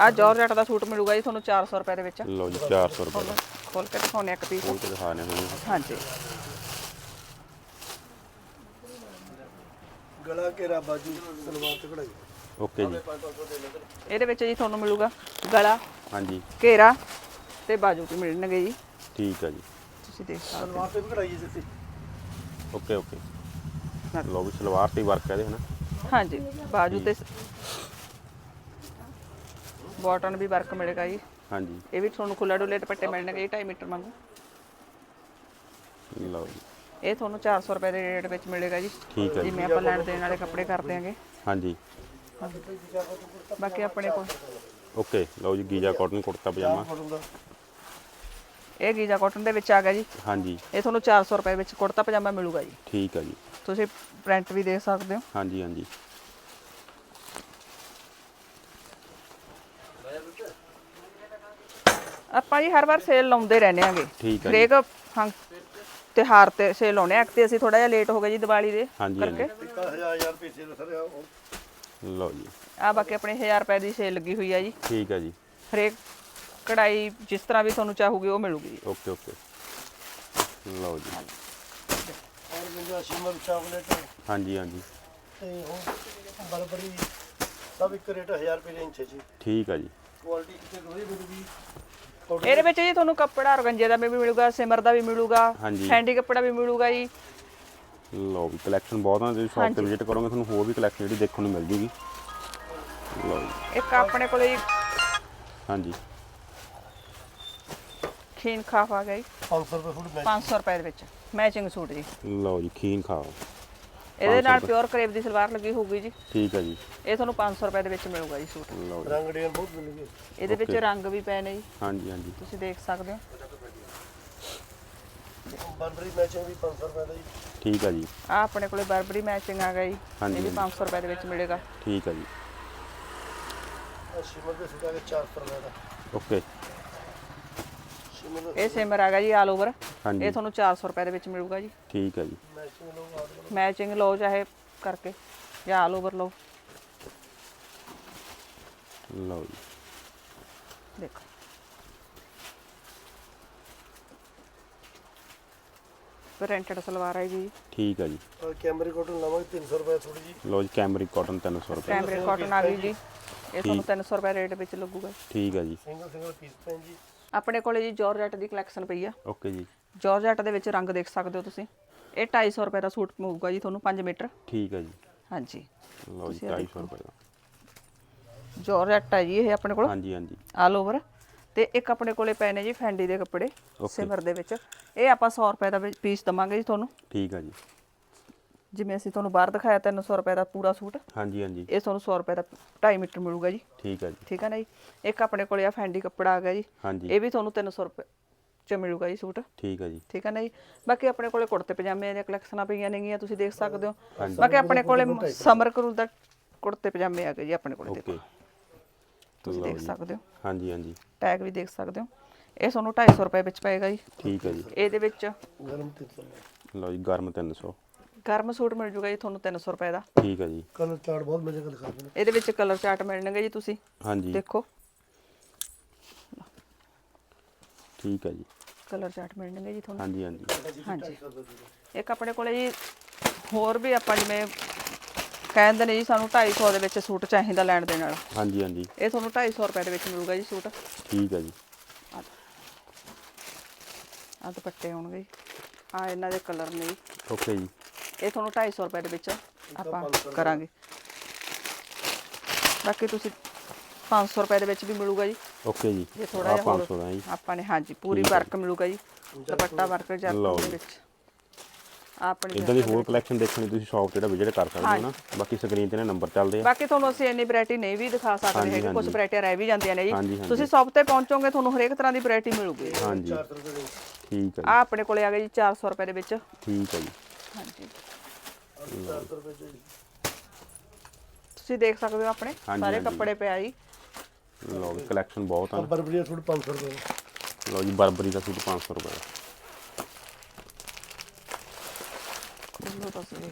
ਆ ਜੋਰਜਟ ਦਾ ਸੂਟ ਮਿਲੂਗਾ ਜੀ ਤੁਹਾਨੂੰ 400 ਰੁਪਏ ਦੇ ਵਿੱਚ। ਲਓ ਜੀ 400 ਰੁਪਏ ਦਾ। ਖੋਲ ਕੇ ਦਿਖਾਉਂਦੇ ਆ ਇੱਕ ਪੀਸ ਉਹ ਤੇ ਦਿਖਾਣੇ ਹਾਂਜੀ। ਗਲਾ ਘੇਰਾ ਬਾਜੂ ਸਲਵਾਰ ਤੇ ਕਢਾਈ। ਓਕੇ ਜੀ। ਇਹਦੇ ਵਿੱਚ ਜੀ ਤੁਹਾਨੂੰ ਮਿਲੂਗਾ ਗਲਾ ਹਾਂਜੀ। ਘੇਰਾ ਤੇ ਬਾਜੂ ਵੀ ਮਿਲਣਗੇ ਜੀ। ਠੀਕ ਹੈ ਜੀ। ਤੁਸੀਂ ਦੇਖ ਸਕਦੇ ਸਲਵਾਰ ਤੇ ਵੀ ਕਢਾਈ ਹੈ ਦਿੱਤੀ ਓਕੇ। ਓਕੇ ਵੀ ਸਲਵਾਰ ਤੇ ਵਰਕ ਹੈ ਇਹਦੇ ਹਨਾ। ਹਾਂਜੀ ਬਾਜੂ ਤੇ ਬਾਟਨ ਵੀ ਵਰਕ ਮਿਲੇਗਾ ਜੀ। ਹਾਂਜੀ। ਇਹ ਵੀ ਤੁਹਾਨੂੰ ਖੁੱਲਾ ਡੁੱਲੇ ਦੁਪੱਟੇ ਮਿਲਣਗੇ ਜੀ 2.5 ਮੀਟਰ ਵਾਂਗੂ। ਲਓ ਜੀ। ਇਹ ਤੁਹਾਨੂੰ 400 ਰੁਪਏ ਦੇ ਰੇਟ ਵਿੱਚ ਮਿਲੇਗਾ ਜੀ। ਠੀਕ ਹੈ ਜੀ। ਜਿਵੇਂ ਆਪਾਂ ਲੈਣ ਦੇਣ ਵਾਲੇ ਕੱਪੜੇ ਕਰ ਦਿਆਂਗੇ। ਹਾਂਜੀ। ਬਾਕੀ ਆਪਣੇ ਕੋਲ। ਓਕੇ ਲਓ ਜੀ ਗੀਜਾ ਕਾਟਨ ਕੁੜਤਾ ਪਜਾਮਾ। ਇਹ ਗੀਜਾ ਕਾਟਨ ਦੇ ਵਿੱਚ ਆ ਗਿਆ ਜੀ। ਹਾਂਜੀ। ਇਹ ਤੁਹਾਨੂੰ 400 ਰੁਪਏ ਵਿੱਚ ਕੁੜਤਾ ਪਜਾਮਾ ਮਿਲੂਗਾ ਜੀ। ਠੀਕ ਹੈ ਜੀ। ਤੁਸੀਂ ਪ੍ਰਿੰਟ ਵੀ ਦੇਖ ਸਕਦੇ ਹੋ। ਹਾਂਜੀ ਹਾਂਜੀ। ਆਪਾਂ ਜੀ ਹਰ ਵਾਰ ਸੇਲ ਲਾਉਂਦੇ ਰਹਿੰਦੇ ਆਂਗੇ। ਠੀਕ ਹੈ ਜੀ। ਹਰੇਕ ਤਿਉਹਾਰ ਤੇ ਸੇਲ ਲਾਉਣੇ ਆ ਤੇ ਅਸੀਂ ਥੋੜਾ ਜਿਹਾ ਲੇਟ ਹੋ ਗਏ ਜੀ ਦੀਵਾਲੀ ਦੇ ਹਾਂਜੀ ਕਰਕੇ। ਲਓ ਜੀ। ਆ ਬਾਕੀ ਆਪਣੇ 1000 ਰੁਪਏ ਦੀ ਸੇਲ ਲੱਗੀ ਹੋਈ ਆ ਜੀ। ਠੀਕ ਹੈ ਜੀ। ਹਰੇਕ ਕਢਾਈ ਜਿਸ ਤਰ੍ਹਾਂ ਵੀ ਤੁਹਾਨੂੰ ਚਾਹੋਗੇ ਉਹ ਮਿਲੂਗੀ ਜੀ। Okay okay. ਲਓ ਜੀ। ਔਰ ਜਿੰਦਾ ਸ਼ਿਮਰ ਚਾਕਲੇਟ। ਹਾਂਜੀ ਹਾਂਜੀ। ਤੇ ਉਹ ਬਰਬਰੀ ਸਭ ਇੱਕ ਰੇਟ 1000 ਰੁਪਏ ਦੇ ਇੰਚ ਹੈ ਜੀ। ਠੀਕ ਹੈ ਜੀ। ਕੁਆਲਿਟੀ ਕਿਤੇ ਦੋਹਰੀ ਮਿਲੂਗੀ। ਇਹਦੇ ਵਿੱਚ ਜੀ ਤੁਹਾਨੂੰ ਕੱਪੜਾ ਔਰਗੰਜੇ ਦਾ ਵੀ ਮਿਲੂਗਾ ਸਿਮਰ ਦਾ ਵੀ ਮਿਲੂਗਾ ਹਾਂਜੀ। ਫੈਂਡੀ ਕੱਪੜਾ ਵੀ ਮਿਲੂਗਾ ਜੀ। ਲਓ ਵੀ ਕਲੈਕਸ਼ਨ ਬਹੁਤ ਆ ਤੁਸੀਂ ਸ਼ਾਪ ਤੇ ਵਿਜ਼ਿਟ ਕਰੋਗੇ ਤੁਹਾਨੂੰ ਹੋਰ ਵੀ ਕਲੈਕਸ਼ਨ ਜਿਹੜੀ ਦੇਖਣ ਨੂੰ ਮਿਲ ਜੂਗੀ। ਲਓ ਜੀ। ਇੱਕ ਆਪਣੇ ਕੋਲੇ ਜੀ ਹਾਂਜੀ। ਖੀਨ ਖਾਫ ਆ ਜੀ। 500 ਰੁਪਏ ਫੁੱਟ ਮੈਚ 500 ਰੁਪਏ ਦੇ ਵਿੱਚ ਮੈਚਿੰਗ ਸੂਟ ਜੀ। ਲਓ ਜੀ ਖੀਨ ਖਾਓ ਇਹਦੇ ਨਾਲ ਪਿਓਰ ਕਰੇਪ ਦੀ ਸਲਵਾਰ ਲੱਗੀ ਹੋਊਗੀ ਜੀ। ਠੀਕ ਹੈ ਜੀ। ਇਹ ਤੁਹਾਨੂੰ 500 ਰੁਪਏ ਦੇ ਵਿੱਚ ਮਿਲੂਗਾ ਜੀ ਸੂਟ। ਲਓ ਜੀ। ਰੰਗ ਡਿਜ਼ਾਈਨ ਬਹੁਤ ਮਿਲੂਗੇ ਇਹਦੇ ਵਿੱਚ ਰੰਗ ਵੀ ਪਏ ਨੇ ਜੀ। ਹਾਂਜੀ ਹਾਂਜੀ। ਤੁਸੀਂ ਦੇਖ ਸਕਦੇ ਹੋ। ਬਰਬਰੀ ਮੈਚਿੰਗ ਵੀ 500 ਰੁਪਏ ਦਾ ਜੀ। ਠੀਕ ਹੈ ਜੀ। ਆ ਆਪਣੇ ਕੋਲੇ ਬਰਬਰੀ ਮੈਚਿੰਗ ਆ ਗਈ ਹਾਂਜੀ, ਇਹ ਵੀ ਹਾਂਜੀ। 500 ਰੁਪਏ ਦੇ ਵਿੱਚ ਮਿਲੇਗਾ। ਠੀਕ ਹੈ ਜੀ। ਆਹ ਸ਼ਿਮਰ ਦੇ ਸੂਟ ਗਏ 400 ਰੁਪਏ ਦਾ। ਓਕੇ ਸ਼ਿਮਰ ਦਾ ਇਹ ਸਿਮਰ ਆ ਗਿਆ ਜੀ ਆਲ ਓਵਰ ਹਾਂਜੀ। ਇਹ ਤੁਹਾਨੂੰ 400 ਰੁਪਏ ਦੇ ਵਿੱਚ ਮਿਲੂਗਾ ਜੀ। ਠੀਕ ਹੈ ਜੀ। ਮੈਚਿੰਗ ਆਰਡਰ ਮੈਚਿੰਗ ਲਓ ਚਾਹੇ ਕਰਕੇ ਜਾਂ ਆਲ ਓਵਰ ਲਓ। ਲਓ ਜੀ। ਦੇਖੋ। ਪ੍ਰਿੰਟਡ ਸਲਵਾਰ ਹੈ ਜੀ। ਠੀਕ ਹੈ ਜੀ। ਕੈਮਰੀ ਕਾਟਨ ਲਵਾਂਗੇ 300 ਰੁਪਏ ਥੋੜੀ ਜੀ। ਲਓ ਜੀ ਕੈਮਰਿਕ ਕਾਟਨ 300 ਰੁਪਏ। ਕੈਮਰੇ ਕਾਟਨ ਆ ਗਈ ਜੀ। ਇਹ ਤੁਹਾਨੂੰ 300 ਰੁਪਏ ਰੇਟ ਵਿੱਚ ਲੱਗੂਗਾ। ਠੀਕ ਹੈ ਜੀ। ਸਿੰਗਲ ਸਿੰਗਲ ਪੀਸ ਪੈਣ ਜੀ। ਆਪਣੇ ਕੋਲੇ ਜੀ ਜਾਰਜਟ ਦੀ ਕਲੈਕਸ਼ਨ ਪਈ ਆ। ਓਕੇ ਜੀ। ਜਾਰਜਟ ਦੇ ਵਿੱਚ ਰੰਗ ਦੇਖ ਸਕਦੇ ਹੋ ਤੁਸੀਂ। ਇਹ 250 ਰੁਪਏ ਦਾ ਸੂਟ ਪਊਗਾ ਜੀ ਤੁਹਾਨੂੰ 5 ਮੀਟਰ। ਠੀਕ ਹੈ ਜੀ। ਹਾਂਜੀ। ਲਓ ਜੀ 250 ਰੁਪਏ ਦਾ। ਜਾਰਜਟ ਹੈ ਜੀ ਇਹ ਆਪਣੇ ਕੋਲ। ਹਾਂਜੀ ਹਾਂਜੀ। ਆਲ ਓਵਰ ਤੇ ਇੱਕ ਆਪਣੇ ਕੋਲੇ ਪਏ ਨੇ ਜੀ ਫੈਂਡੀ ਦੇ ਕੱਪੜੇ. ਸਿਮਰ ਦੇ ਵਿੱਚ। ਇਹ ਆਪਾਂ 100 ਰੁਪਏ ਦਾ ਪੀਸ ਦਵਾਂਗੇ ਜੀ ਤੁਹਾਨੂੰ। ਠੀਕ ਹੈ ਜੀ। ਜਿਵੇਂ ਅਸੀਂ ਤੁਹਾਨੂੰ ਬਾਹਰ ਦਿਖਾਇਆ 300 ਰੁਪਏ ਦਾ ਪੂਰਾ ਸੂਟ। ਹਾਂਜੀ ਹਾਂਜੀ। ਇਹ ਤੁਹਾਨੂੰ 100 ਰੁਪਏ ਦਾ 2.5 ਮੀਟਰ ਮਿਲੂਗਾ ਜੀ। ਠੀਕ ਹੈ ਜੀ। ਠੀਕ ਹੈ ਨਾ ਜੀ? ਇੱਕ ਆਪਣੇ ਕੋਲੇ ਆ ਫੈਂਡੀ ਕੱਪੜਾ ਆ ਗਿਆ ਜੀ। ਇਹ ਵੀ ਤੁਹਾਨੂੰ 300 ਰੁਪਏ ਚ ਮਿਲੂਗਾ ਜੀ ਸੂਟ। ਠੀਕ ਹੈ ਜੀ। ਠੀਕ ਹੈ ਨਾ ਜੀ? ਬਾਕੀ ਆਪਣੇ ਕੋਲੇ ਕੁੜਤੇ ਪਜਾਮੇ ਦੀਆਂ ਕਲੈਕਸ਼ਨਾਂ ਪਈਆਂ ਨੇਗੀਆਂ ਤੁਸੀਂ ਦੇਖ ਸਕਦੇ ਹੋ। ਬਾਕੀ ਆਪਣੇ ਕੋਲੇ ਸਮਰ ਕਰੂਲ ਦਾ ਕੁੜਤੇ ਪਜਾਮੇ ਆ ਗਏ ਜੀ ਆਪਣੇ ਕੋਲੇ ਦੇਖੋ। ਤੁਸੀਂ ਦੇਖ ਸਕਦੇ ਹੋ। ਹਾਂਜੀ ਹਾਂਜੀ। ਟੈਗ ਵੀ ਦੇਖ ਸਕਦੇ ਹੋ। ਇਹ ਤੁਹਾਨੂੰ 250 ਰੁਪਏ ਵਿੱਚ ਪਏਗਾ ਜੀ। ਠੀਕ ਹੈ ਜੀ। ਇਹਦੇ ਵਿੱਚ ਗਰਮ 300 ਰੁਪਏ। ਲਓ ਜੀ ਗਰਮ 300 ਗਰਮ ਸੂਟ ਮਿਲ ਜੂਗਾ ਜੀ ਤੁਹਾਨੂੰ 300 ਰੁਪਏ ਦਾ। ਠੀਕ ਹੈ ਜੀ। ਕਲਰ ਚਾਰਟ ਬਹੁਤ ਮਜ਼ੇ ਨਾਲ ਦਿਖਾ ਦਿੰਦੇ ਇਹਦੇ ਵਿੱਚ ਕਲਰ ਚਾਰਟ ਮਿਲਣਗੇ ਜੀ ਤੁਸੀਂ। ਹਾਂਜੀ। ਦੇਖੋ। ਠੀਕ ਹੈ ਜੀ। ਕਲਰ ਚਾਰਟ ਮਿਲਣਗੇ ਜੀ ਤੁਹਾਨੂੰ। ਹਾਂਜੀ ਹਾਂਜੀ। ਹਾਂਜੀ। ਇੱਕ ਆਪਣੇ ਕੋਲੇ ਜੀ ਹੋਰ ਵੀ ਆਪਾਂ ਜਿਵੇਂ ਕਹਿੰਦੇ ਨੇ ਜੀ ਸਾਨੂੰ 250 ਦੇ ਵਿੱਚ ਸੂਟ ਚਾਹੀਦਾ ਲੈਣ ਦੇ ਨਾਲ। ਹਾਂਜੀ ਹਾਂਜੀ। ਇਹ ਤੁਹਾਨੂੰ 250 ਰੁਪਏ ਦੇ ਵਿੱਚ ਮਿਲੂਗਾ ਜੀ ਸੂਟ। ਠੀਕ ਹੈ ਜੀ। ਆ ਦੁਪੱਟੇ ਆਉਣਗੇ ਜੀ। ਆ ਇਹਨਾਂ ਦੇ ਕਲਰ ਨੇ ਜੀ। ਓਕੇ ਜੀ। ਇਹ ਤੁਹਾਨੂੰ 250 ਰੁਪਏ ਦੇ ਵਿੱਚ ਆਪਾਂ ਕਰਾਂਗੇ। ਬਾਕੀ ਤੁਸੀਂ 500 ਰੁਪਏ ਦੇ ਵਿੱਚ ਵੀ ਮਿਲੂਗਾ ਜੀ। ਓਕੇ ਜੀ। ਜੇ ਥੋੜਾ ਜਿਹਾ ਹੋਰ 500 ਦਾ ਜੀ। ਆਪਾਂ ਨੇ ਹਾਂਜੀ ਪੂਰੀ ਵਰਕ ਮਿਲੂਗਾ ਜੀ। ਦੁਪੱਟਾ ਵਰਕ ਜਰਕਨ ਦੇ। ਵਿੱਚ। ਆਪਣੀ ਇਦਾਂ ਦੀ ਹੋਰ ਕਲੈਕਸ਼ਨ ਦੇਖਣੀ ਤੁਸੀਂ ਸ਼ਾਪ ਤੇ ਜਿਹੜਾ ਵਿਜ਼ਿਟ ਕਰ ਸਕਦੇ ਹੋ ਨਾ। ਬਾਕੀ ਸਕਰੀਨ ਤੇ ਨੇ ਨੰਬਰ ਚੱਲਦੇ ਆ। ਬਾਕੀ ਤੁਹਾਨੂੰ ਅਸੀਂ ਇੰਨੀ ਵੈਰਾਈਟੀ ਨਹੀਂ ਵੀ ਦਿਖਾ ਸਕਦੇ ਹੈਗੇ। ਕੁਝ। ਵੈਰਾਈਟੀਆਂ ਰਹਿ ਵੀ ਜਾਂਦੀਆਂ ਨੇ ਜੀ। ਤੁਸੀਂ ਸ਼ਾਪ ਤੇ ਪਹੁੰਚੋਗੇ ਤੁਹਾਨੂੰ ਹਰੇਕ ਤਰ੍ਹਾਂ ਦੀ ਵੈਰਾਈਟੀ ਮਿਲੂਗੀ। ਹਾਂਜੀ। 400 ਰੁਪਏ ਦੇ ਠੀਕ ਹੈ ਆ ਆਪਣੇ ਕੋਲੇ ਆ ਗਿਆ ਜੀ 400 ਰੁਪਏ ਦੇ ਵਿੱਚ। ਠੀਕ ਹੈ ਜੀ। ਹਾਂਜੀ। 400 ਰੁਪਏ ਦੇ ਤੁਸੀਂ ਦੇਖ ਸਕਦੇ ਹੋ ਆਪਣੇ। ਸਾਰੇ। ਕੱਪੜੇ ਪਿਆ ਜੀ। ਲਓ ਜੀ ਕਲੈਕਸ਼ਨ ਬਹੁਤ ਆ। ਬਰਬਰੀ ਦਾ ਸੂਟ 500 ਰੁਪਏ ਦਾ। ਲਓ ਜੀ ਬਰਬਰੀ ਦਾ ਸੂਟ 500 ਰੁਪਏ ਦਾ। ਖੋਲੋ ਤੁਸੀਂ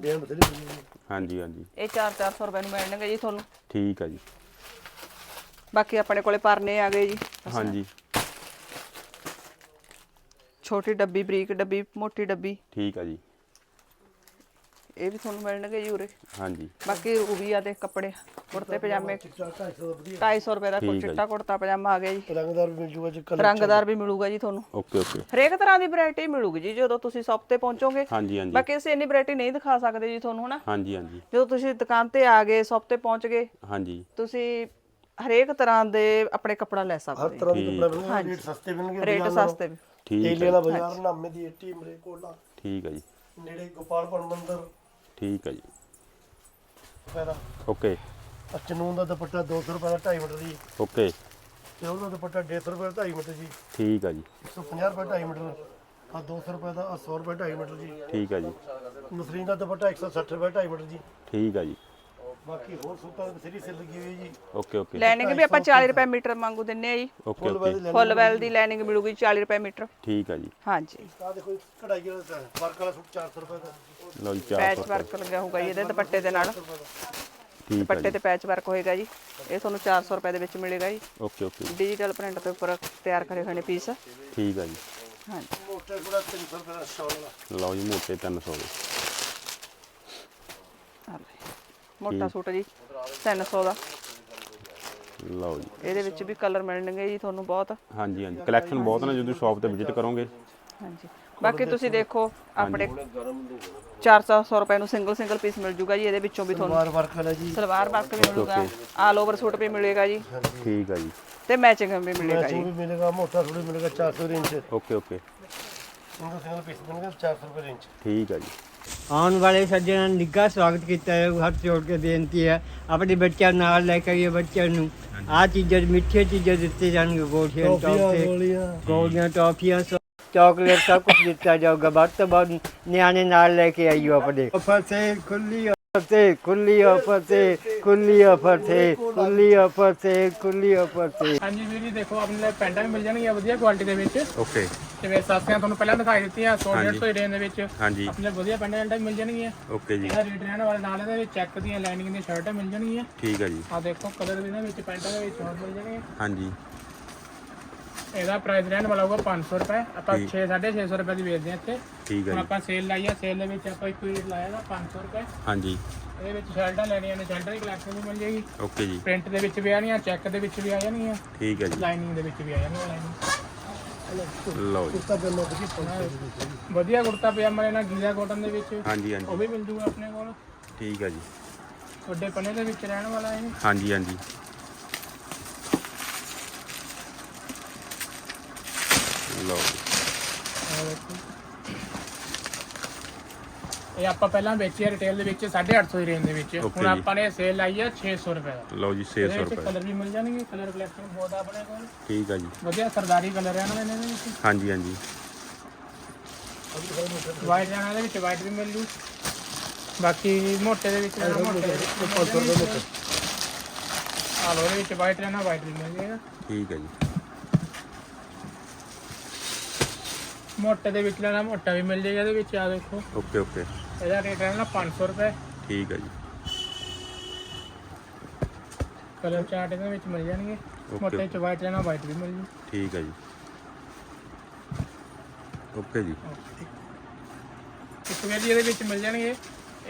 ਡੇਢ ਬਥੇਰੀ ਬਣੀ ਹੈ। ਹਾਂਜੀ ਹਾਂਜੀ। ਇਹ 4-400 ਰੁਪਏ ਨੂੰ ਮਿਲਣਗੇ ਜੀ ਤੁਹਾਨੂੰ। ਠੀਕ ਹੈ ਜੀ। ਬਾਕੀ ਆਪਣੇ ਕੋਲੇ ਪਰਨੇ ਆ ਗਏ ਜੀ। ਹਾਂਜੀ। ਛੋਟੀ ਡੱਬੀ ਬਰੀਕ ਡੱਬੀ ਮੋਟੀ ਡੱਬੀ। ਠੀਕ ਹੈ ਜੀ। ਇਹ ਵੀ ਤੁਹਾਨੂੰ ਮਿਲਣਗੇ ਜੀ ਉਰੇ। ਹਾਂਜੀ। ਬਾਕੀ ਰੂਬੀਆ ਦੇ ਕੱਪੜੇ ਕੁੜਤੇ ਪਜਾਮੇ। ਚਿੱਟਾ 250 ਦਾ ਵਧੀਆ 250 ਰੁਪਏ ਦਾ ਜੀ। ਚਿੱਟਾ ਕੁੜਤਾ ਪਜਾਮਾ ਆ ਗਿਆ ਜੀ। ਰੰਗਦਾਰ ਵੀ ਮਿਲ ਜੂਗਾ ਜੀ ਕਲਰ ਰੰਗਦਾਰ ਵੀ। ਮਿਲੂਗਾ ਜੀ ਤੁਹਾਨੂੰ। Okay okay. ਹਰੇਕ ਤਰ੍ਹਾਂ ਦੀ ਵੈਰਾਈਟੀ ਮਿਲੂਗੀ ਜੀ ਜਦੋਂ ਤੁਸੀਂ ਸ਼ਾਪ ਤੇ ਪਹੁੰਚੋਗੇ। ਹਾਂਜੀ ਹਾਂਜੀ। ਬਾਕੀ ਅਸੀਂ ਇੰਨੀ ਵੈਰਾਈਟੀ ਨਹੀਂ ਦਿਖਾ ਸਕਦੇ ਜੀ ਤੁਹਾਨੂੰ ਹਨਾ? ਹਾਂਜੀ ਹਾਂਜੀ। ਜਦੋਂ ਤੁਸੀਂ ਦੁਕਾਨ ਤੇ ਆ ਗਏ ਸ਼ਾਪ ਤੇ ਪਹੁੰਚ ਗਏ ਹਾਂਜੀ। ਤੁਸੀਂ ਹਰੇਕ ਤਰ੍ਹਾਂ ਦੇ ਆਪਣੇ ਕੱਪੜਾ ਲੈ ਹਰ ਸਕਦੇ ਤਰ੍ਹਾਂ ਦੇ ਕੱਪੜੇ ਮਿਲਣਗੇ ਰੇਟ ਸਸਤੇ ਮਿਲਣਗੇ ਰੇਟ। ਸਸਤੇ ਵੀ। ਠੀਕ ਹੈ ਦਾ ਬਾਜ਼ਾਰ ਨਾਮੇ ਦੀ 80 ਮਰੇ ਕੋਲਾ ਠੀਕ ਹੈ ਜੀ। ਨੇੜੇ ਗੋਪਾਲਪੁਰ ਮੰਦਰ। ਠੀਕ ਹੈ ਜੀ। ਓਕੇ। ਅਚਨੂਨ ਦਾ ਦੁਪੱਟਾ 200 ਰੁਪਏ ਦਾ 2.5 ਮੀਟਰ ਜੀ ਓਕੇ। ਤੇ ਉਹਦਾ ਦੁਪੱਟਾ 150 ਰੁਪਏ ਦਾ 2.5 ਮੀਟਰ ਜੀ ਠੀਕ ਹੈ ਜੀ। 150 ਰੁਪਏ 2.5 ਮੀਟਰ। ਆ 200 ਰੁਪਏ ਦਾ ਆ 100 ਰੁਪਏ 2.5 ਮੀਟਰ ਜੀ ਠੀਕ ਹੈ ਜੀ। ਮਸਲੀਨ ਦਾ ਦੁਪੱਟਾ 160 ਰੁਪਏ 2.5 ਮੀਟਰ ਜੀ ਠੀਕ ਹੈ ਜੀ। ਬਾਕੀ ਹੋਰ ਸੂਟਾਂ ਦੀ ਬਥੇਰੀ ਸੇਲ ਲੱਗੀ ਹੋਈ ਹੈ ਜੀ। Okay okay. ਲਾਈਨਿੰਗ ਵੀ ਆਪਾਂ 40 ਰੁਪਏ ਮੀਟਰ ਮੰਗੂ ਦਿੰਨੇ ਆ ਜੀ। Okay okay. ਵਾਲੀ ਫੁੱਲ ਵੈਲ ਦੀ ਲਾਈਨਿੰਗ ਮਿਲੂਗੀ 40 ਰੁਪਏ ਮੀਟਰ। ਠੀਕ ਹੈ ਜੀ। ਹਾਂਜੀ। ਆ ਦੇਖੋ ਕਢਾਈ ਵਾਲਾ ਵਰਕ ਵਾਲਾ ਸੂਟ 400 ਰੁਪਏ ਦਾ। ਲਓ ਜੀ ਪੈਚ 400 ਵਰਕ ਲੱਗਿਆ ਹੋਊਗਾ ਜੀ ਇਹਦੇ ਦੁਪੱਟੇ ਦੇ ਨਾਲ। ਠੀਕ ਦੁਪੱਟੇ ਤੇ ਪੈਚ ਵਰਕ ਹੋਏਗਾ ਜੀ। ਇਹ ਤੁਹਾਨੂੰ 400 ਰੁਪਏ ਦੇ ਵਿੱਚ ਮਿਲੇਗਾ ਜੀ। Okay okay. ਡਿਜੀਟਲ ਪ੍ਰਿੰਟ ਦੇ ਉੱਪਰ ਤਿਆਰ ਕਰੇ ਹੋਏ ਨੇ ਪੀਸ ਠੀਕ ਹੈ ਜੀ। ਹਾਂਜੀ। ਮੋਟਾ ਥੋੜਾ 300 ਰੁਪਏ ਦਾ ਸ਼ਾਲ ਵਾਲਾ। ਲਓ ਜੀ ਮੋਟੇ 300 ਦੇ ਆਹ ਲਓ। ਮੋਟਾ ਸੂਟ ਜੀ 300 ਦਾ। ਲਓ ਜੀ। ਇਹਦੇ ਵਿੱਚ ਵੀ ਕਲਰ ਮਿਲਣਗੇ ਜੀ ਤੁਹਾਨੂੰ ਬਹੁਤ। ਹਾਂਜੀ ਹਾਂਜੀ। ਕਲੈਕਸ਼ਨ ਬਹੁਤ ਨੇ ਜਦੋਂ ਸ਼ਾਪ ਤੇ ਵਿਜ਼ਿਟ ਕਰੋਗੇ। ਹਾਂਜੀ। ਬਾਕੀ ਤੁਸੀਂ ਦੇਖੋ। ਆਪਣੇ 400 ਰੁਪਏ ਨੂੰ ਸਿੰਗਲ ਸਿੰਗਲ ਪੀਸ ਮਿਲ ਜੂਗਾ ਜੀ ਇਹਦੇ ਵਿੱਚੋਂ ਵੀ ਤੁਹਾਨੂੰ ਵਾਰ ਵਰਕ ਵਾਲਾ ਜੀ। ਸਲਵਾਰ ਵਰਕ ਵੀ ਮਿਲੂਗਾ ਆਲ ਓਵਰ ਸੂਟ ਵੀ ਮਿਲੇਗਾ ਜੀ। ਠੀਕ ਹੈ ਜੀ। ਤੇ ਮੈਚਿੰਗ ਵੀ ਮਿਲੇਗਾ ਮੈਚਿੰਗ ਜੀ। ਵੀ ਮਿਲੇਗਾ ਮੋਟਾ ਥੋੜੀ ਮਿਲੇਗਾ 400 range okay okay single single piece ਮਿਲੇਗਾ 400 ਰੁਪਏ ਰੇਂਜ ਠੀਕ ਹੈ ਜੀ। ਆਉਣ ਵਾਲੇ ਸੱਜਣਾਂ ਨੂੰ ਨਿੱਘਾ ਸਵਾਗਤ ਕੀਤਾ ਹੈ ਹੱਥ ਜੋੜ ਕੇ ਬੇਨਤੀ ਹੈ ਆਪਣੇ ਬੱਚਿਆਂ ਨਾਲ ਲੈ ਕੇ ਆਈਏ ਬੱਚਿਆਂ ਨੂੰ। ਆਹ ਚੀਜ਼ਾਂ ਮਿੱਠੀਆਂ ਚੀਜ਼ਾਂ ਦਿੱਤੇ ਜਾਣਗੇ ਗੋਠੀਆਂ ਟੌਫੀ ਗੋਲੀਆਂ। ਟੌਫੀਆਂ ਚਾਕਲੇਟ ਸਭ ਕੁਝ ਦਿੱਤਾ ਜਾਊਗਾ। ਵੱਧ ਤੋਂ ਵੱਧ ਨਿਆਣੇ ਨਾਲ ਲੈ ਕੇ ਆਈਓ ਆਪਣੇ। ਤੇ ਖੁੱਲੀ ਖੁੱਲੀ ਆਫਰ ਤੇ ਖੁੱਲੀ ਆਫਰ ਤੇ ਖੁੱਲੀ ਆਫਰ ਤੇ ਹਾਂਜੀ ਵੀਰ ਜੀ ਦੇਖੋ ਆਪਣੇ ਲਈ ਪੈਂਟਾਂ ਵੀ ਮਿਲ ਜਾਣਗੀਆਂ ਵਧੀਆ ਕੁਆਲਿਟੀ ਦੇ ਵਿੱਚ। ਓਕੇ ਜਿਵੇਂ ਸਸਤੀਆਂ ਤੁਹਾਨੂੰ ਪਹਿਲਾਂ ਦਿਖਾਈ ਦਿੱਤੀਆਂ 100 150 ਦੀ ਰੇਂਜ ਦੇ ਵਿੱਚ। ਹਾਂਜੀ। ਆਪਣੇ ਵਧੀਆ ਪੈਂਟਾਂ ਵੀ ਮਿਲ ਜਾਣਗੀਆਂ। ਓਕੇ ਜੀ। ਇਹਦਾ ਰੇਟ ਰਹਿਣ ਵਾਲੇ ਨਾਲ ਇਹਦੇ ਵਿੱਚ ਚੈੱਕ ਦੀਆਂ ਲਾਈਨਿੰਗ ਦੀਆਂ ਸ਼ਰਟਾਂ ਮਿਲ ਜਾਣਗੀਆਂ। ਠੀਕ ਹੈ ਜੀ। ਆ ਦੇਖੋ ਕਲਰ ਵੀ ਇਹਨਾਂ ਵਿੱਚ ਪੈਂਟਾਂ ਦੇ ਵਿੱਚ ਹੋਰ ਮਿਲ ਜਾਣਗੇ ਹਾਂਜੀ। ਇਹਦਾ ਪ੍ਰਾਈਸ ਰਹਿਣ ਵਾਲਾ ਹੋਊਗਾ 500 ਰੁਪਏ। ਆਪਾਂ 6 650 ਰੁਪਏ ਦੀ ਵੇਚਦੇ ਹਾਂ ਇੱਥੇ। ਠੀਕ ਹੈ ਹੁਣ ਜੀ। ਆਪਾਂ ਸੇਲ ਲਾਈ ਆ ਸੇਲ ਦੇ ਵਿੱਚ ਆਪਾਂ ਇੱਕ ਰੇਟ ਲਾਇਆ ਦਾ 500 ਰੁਪਏ। ਹਾਂਜੀ। ਇਹਦੇ ਵਿੱਚ ਸ਼ਰਟਾਂ ਲੈਣੀਆਂ ਨੇ ਸ਼ਰਟਾਂ ਦੀ ਕਲੈਕਸ਼ਨ ਵੀ ਮਿਲ ਜਾਏਗੀ। ਓਕੇ ਜੀ। ਪ੍ਰਿੰਟ ਦੇ ਵਿੱਚ ਵੀ ਆਣੀਆਂ ਚੈੱਕ ਦੇ ਵਿੱਚ ਵੀ ਆ ਜਾਣਗੀਆਂ। ਠੀਕ ਹੈ ਜੀ। ਲਾਈਨਿੰਗ ਦੇ ਵਿੱਚ ਵੀ ਆ ਜਾਣਗੀਆਂ ਲਾਈਨਿੰਗ ਲਓ ਜੀ। ਕੁੱਤਾ ਪਜਾਮਾ ਵਧੀਆ ਪਹੁੰਚੇ ਵਧੀਆ ਕੁੜਤਾ ਪਜਾਮਾ ਲੈਣਾ ਗੀਜ਼ਾ ਕਾਟਨ ਦੇ ਵਿੱਚ। ਹਾਂਜੀ ਉਹ ਹਾਂਜੀ ਵੀ ਮਿਲ ਜੂਗਾ ਆਪਣੇ ਕੋਲ। ਠੀਕ ਹੈ ਜੀ। ਵੱਡੇ ਪੰਨੇ ਦੇ ਵਿੱਚ ਰਹਿਣ ਵਾਲਾ ਇਹ। ਹਾਂਜੀ ਹਾਂਜੀ। ਲਓ ਜੀ। ਆਹ ਦੇਖੋ। ਇਹ ਆਪਾਂ ਪਹਿਲਾਂ ਵੇਚੀ ਆ ਰਿਟੇਲ ਦੇ ਵਿੱਚ 850 ਦੀ ਰੇਂਜ ਦੇ ਵਿੱਚ। Okay ਹੁਣ ਜੀ। ਆਪਾਂ ਨੇ ਸੇਲ ਲਾਈ ਆ 600 ਰੁਪਏ ਦਾ। ਲਓ ਜੀ 600 ਇਹਦੇ ਵਿੱਚ ਰੁਪਏ। ਕਲਰ ਵੀ ਮਿਲ ਜਾਣਗੇ ਕਲਰ ਕਲੈਕਸ਼ਨ ਬਹੁਤ ਆ ਆਪਣੇ ਕੋਲ। ਠੀਕ ਹੈ ਜੀ। ਵਧੀਆ ਸਰਦਾਰੀ ਕਲਰ ਵਾਲੇ ਨੇ ਇਹਦੇ ਵਿੱਚ। ਹਾਂਜੀ ਹਾਂਜੀ। ਵਾਈਟ ਰਹਿਣ ਵਾਲੇ ਵਿੱਚ ਵਾਈਟ ਵੀ ਮਿਲ। ਜੂ ਬਾਕੀ ਮੋਟੇ ਦੇ ਵਿੱਚ ਰਹਿਣਾ ਮੋਟੇ ਦੇ ਵਿੱਚ। ਆ ਇਹਦੇ ਵਿੱਚ ਵਾਈਟ ਰਹਿਣਾ ਵਾਈਟ ਵੀ ਮਿਲ ਜਾਏਗਾ। ਠੀਕ ਹੈ ਜੀ। ਮੋਟੇ ਦੇ ਵਿੱਚ ਲੈਣਾ ਮੋਟਾ ਵੀ ਮਿਲ ਜਾਏਗਾ ਇਹਦੇ ਵਿੱਚ ਆ ਦੇਖੋ। Okay okay. ਇਹਦਾ ਰੇਟ ਰਹਿਣਾ 500 ਰੁਪਏ। ਠੀਕ ਹੈ ਜੀ। ਕਲਰ ਚਾਰਟ ਇਹਦੇ ਵਿੱਚ ਮਿਲ ਜਾਣਗੇ। ਮੋਟੇ ਚ ਵਾਈਟ ਲੈਣਾ ਵਾਈਟ ਵੀ ਮਿਲ ਜੂ। ਠੀਕ ਹੈ ਜੀ। ਓਕੇ ਜੀ। ਇੱਕ ਜੀ ਇਹਦੇ ਵਿੱਚ ਮਿਲ ਜਾਣਗੇ।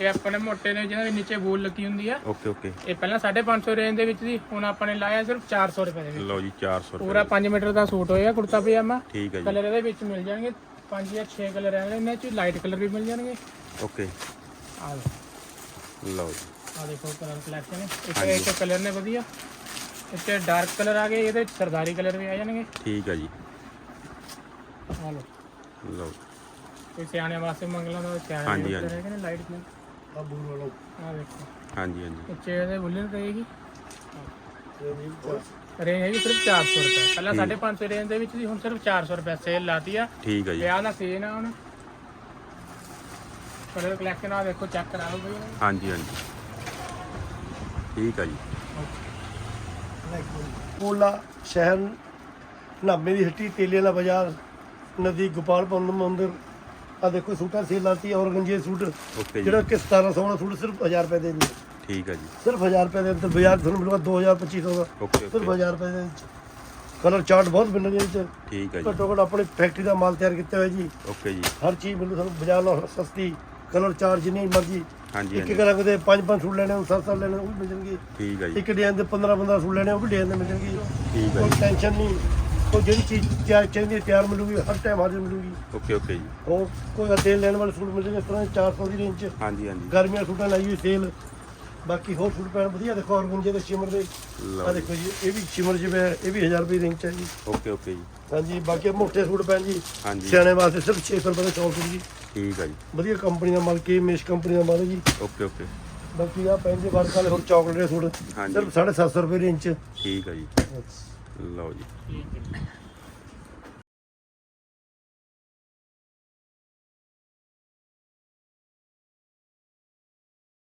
ਇਹ ਆਪਣੇ ਮੋਟੇ ਨੇ ਜਿਹਨਾਂ ਦੇ ਨੀਚੇ ਬੂਲ ਲੱਗੀ ਹੁੰਦੀ ਆ। Okay okay. ਇਹ ਪਹਿਲਾਂ 550 ਰੇਂਜ ਦੇ ਵਿੱਚ ਸੀ ਹੁਣ ਆਪਾਂ ਨੇ ਲਾਇਆ ਸਿਰਫ 400 ਰੁਪਏ ਦੇ ਵਿੱਚ। ਲਓ ਜੀ 400 ਰੁਪਏ ਪੂਰਾ 5 ਮੀਟਰ ਦਾ ਸੂਟ ਹੋਏਗਾ ਕੁੜਤਾ ਪਜਾਮਾ। ਠੀਕ ਹੈ ਜੀ। ਕਲਰ ਇਹਦੇ ਵਿੱਚ ਮਿਲ ਜਾਣਗੇ 5 ਜਾਂ 6 ਕਲਰ ਰਹਿਣਗੇ ਇਹਨਾਂ ਚ ਲਾਈਟ ਕਲਰ ਵੀ ਮਿਲ ਜਾਣਗੇ। ਓਕੇ। ਆ ਲਓ। ਲਓ ਜੀ। ਆ ਦੇਖੋ ਕਲਰ ਕਲੈਕਸ਼ਨ ਇੱਕ ਇੱਕ ਕਲਰ ਨੇ ਵਧੀਆ। ਇੱਥੇ ਡਾਰਕ ਕਲਰ ਆ ਗਏ ਇਹਦੇ ਵਿੱਚ ਸਰਦਾਰੀ ਕਲਰ ਵੀ ਆ ਜਾਣਗੇ। ਠੀਕ ਹੈ ਜੀ। ਆ ਲਓ। ਲਓ। ਕੋਈ ਸਿਆਣੇ ਵਾਸਤੇ ਮੰਗਲਾਂ ਦਾ ਸਿਆਣੇ ਹਾਂਜੀ, ਹਾਂਜੀ। ਲਾਈਟ ਕਲਰ ਆ ਬੂਰ ਵਾਲਾ ਆ ਦੇਖੋ। ਹਾਂਜੀ ਹਾਂਜੀ। ਉੱਚੇ ਇਹਦੇ ਬੁੱਲਰ ਰਹੇਗੀ ਇਹ ਵੀ ਰੇਂਜ ਹੈਗੀ ਸਿਰਫ 400 ਰੁਪਏ। ਪਹਿਲਾਂ 550 ਰੇਂਜ ਦੇ ਵਿੱਚ ਸੀ ਹੁਣ ਸਿਰਫ 400 ਰੁਪਏ ਸੇਲ ਲਾਤੀ ਆ। ਠੀਕ ਹੈ ਜੀ। ਵਿਆਹ ਦਾ ਸੀਜ਼ਨ ਆ ਹੁਣ। ਕਲਰ ਕਲੈਕਸ਼ਨ ਆ ਦੇਖੋ ਚੈੱਕ ਕਰਾ ਲਓ ਬਈ। ਹਾਂਜੀ ਹਾਂਜੀ। ਠੀਕ ਹੈ ਜੀ। ਕੋਲਾ ਸ਼ਹਿਰ ਨਾਮੇ ਦੀ ਹੱਟੀ ਤੇਲੇ ਦਾ ਬਾਜ਼ਾਰ ਨਦੀ ਗੋਪਾਲਪੁਰ ਮੰਦਿਰ। ਆ ਦੇਖੋ ਸੂਟਾਂ ਸੇਲ ਲਾਤੀ ਔਰਗੰਜੇ ਸੂਟ। ਓਕੇ ਜੀ। ਜਿਹੜਾ ਕਿ 1700 ਵਾਲਾ ਸੂਟ ਸਿਰਫ 1000 ਰੁਪਏ ਦੇ ਦਿੰਦੇ ਠੀਕ ਹੈ ਜੀ। ਸਿਰਫ 1000 ਰੁਪਏ ਦੇ ਅੰਦਰ ਬਾਜ਼ਾਰ ਤੁਹਾਨੂੰ ਮਿਲੂਗਾ 2000 2500 ਦਾ। ਓਕੇ ਸਿਰਫ ਓਕੇ 1000 ਰੁਪਏ ਦੇ ਵਿੱਚ। ਕਲਰ ਚਾਰਟ ਬਹੁਤ ਮਿਲਣਗੇ ਇਹਦੇ ਵਿੱਚ। ਠੀਕ ਹੈ ਜੀ। ਘੱਟੋ ਘੱਟ ਆਪਣੀ ਫੈਕਟਰੀ ਦਾ ਮਾਲ ਤਿਆਰ ਕੀਤਾ ਹੋਇਆ ਜੀ। ਓਕੇ ਜੀ। ਹਰ ਚੀਜ਼ ਮਿਲੂ ਤੁਹਾਨੂੰ ਬਾਜ਼ਾਰ ਨਾਲੋਂ ਸਸਤੀ। ਕਲਰ ਚਾਰਟ ਜਿੰਨੀ ਮਰਜ਼ੀ। ਹਾਂਜੀ ਇੱਕ ਹਾਂਜੀ। ਰੰਗ ਦੇ ਪੰਜ ਪੰਜ ਸੂਟ ਲੈਣੇ ਉਹ ਸੱਤ ਸੱਤ ਲੈਣੇ ਉਹ ਵੀ ਮਿਲ ਜਾਣਗੇ। ਠੀਕ ਹੈ ਜੀ। ਇੱਕ ਡਿਜ਼ਾਈਨ ਦੇ 15 15 ਸੂਟ ਲੈਣੇ ਉਹ ਵੀ ਡਿਜ਼ਾਈਨ ਦੇ ਮਿਲ ਜਾਣਗੇ। ਠੀਕ ਹੈ ਕੋਈ ਜੀ ਟੈਨਸ਼ਨ ਨਹੀਂ। ਕੋਈ ਜਿਹੜੀ ਚੀਜ਼ ਤਿਆਰ ਚਾਹੀਦੀ ਤਿਆਰ ਮਿਲੂਗੀ ਹਰ ਟਾਈਮ ਹਾਜ਼ਰ ਮਿਲੂਗੀ। ਓਕੇ ਓਕੇ ਜੀ। ਹੋਰ ਕੋਈ ਤੇਲ ਲੈਣ ਵਾਲੇ ਸੂਟ ਮਿਲ ਜਾਣਗੇ ਇਸ ਤਰ੍ਹਾਂ ਦੇ 400 ਦੀ ਰੇਂਜ 'ਚ। ਹਾਂਜੀ ਹਾਂਜੀ। ਗਰਮੀਆਂ ਸੂਟਾਂ ਲਾਈ ਹੋਈ ਸੇਲ ਬਾਕੀ ਹੋਰ ਸੂਟ ਪੈਣ ਵਧੀਆ ਦੇਖੋ ਔਰਗੰਜੇ ਦੇ ਸ਼ਿਮਰ ਦੇ। ਆ ਦੇਖੋ ਜੀ ਇਹ ਵੀ ਸ਼ਿਮਰ ਜਿਵੇਂ ਇਹ ਵੀ 1000 ਰੁਪਏ ਰੇਂਜ 'ਚ ਹੈ ਜੀ। ਓਕੇ ਓਕੇ ਜੀ। ਹਾਂਜੀ ਬਾਕੀ ਮੋਟੇ ਸੂਟ ਪੈਣ ਜੀ ਹਾਂਜੀ। ਸਿਆਣੇ ਵਾਸਤੇ ਸਿਰਫ 600 ਰੁਪਏ ਦਾ ਸੂਟ ਜੀ। ਠੀਕ ਹੈ ਜੀ। ਵਧੀਆ ਕੰਪਨੀ ਦਾ ਮਾਲ ਕੇ ਮੇਸ਼ ਕੰਪਨੀ ਦਾ ਮਾਲ ਜੀ। Okay okay. ਬਾਕੀ ਆ ਪੈਣ ਦੇ ਵਰਕ ਵਾਲੇ ਹੋਰ ਚਾਕਲੇਟ ਦੇ ਸੂਟ। ਸਿਰਫ 750 ਰੁਪਏ ਰੇਂਜ 'ਚ। ਠੀਕ ਹੈ ਜੀ। ਲਓ ਜੀ।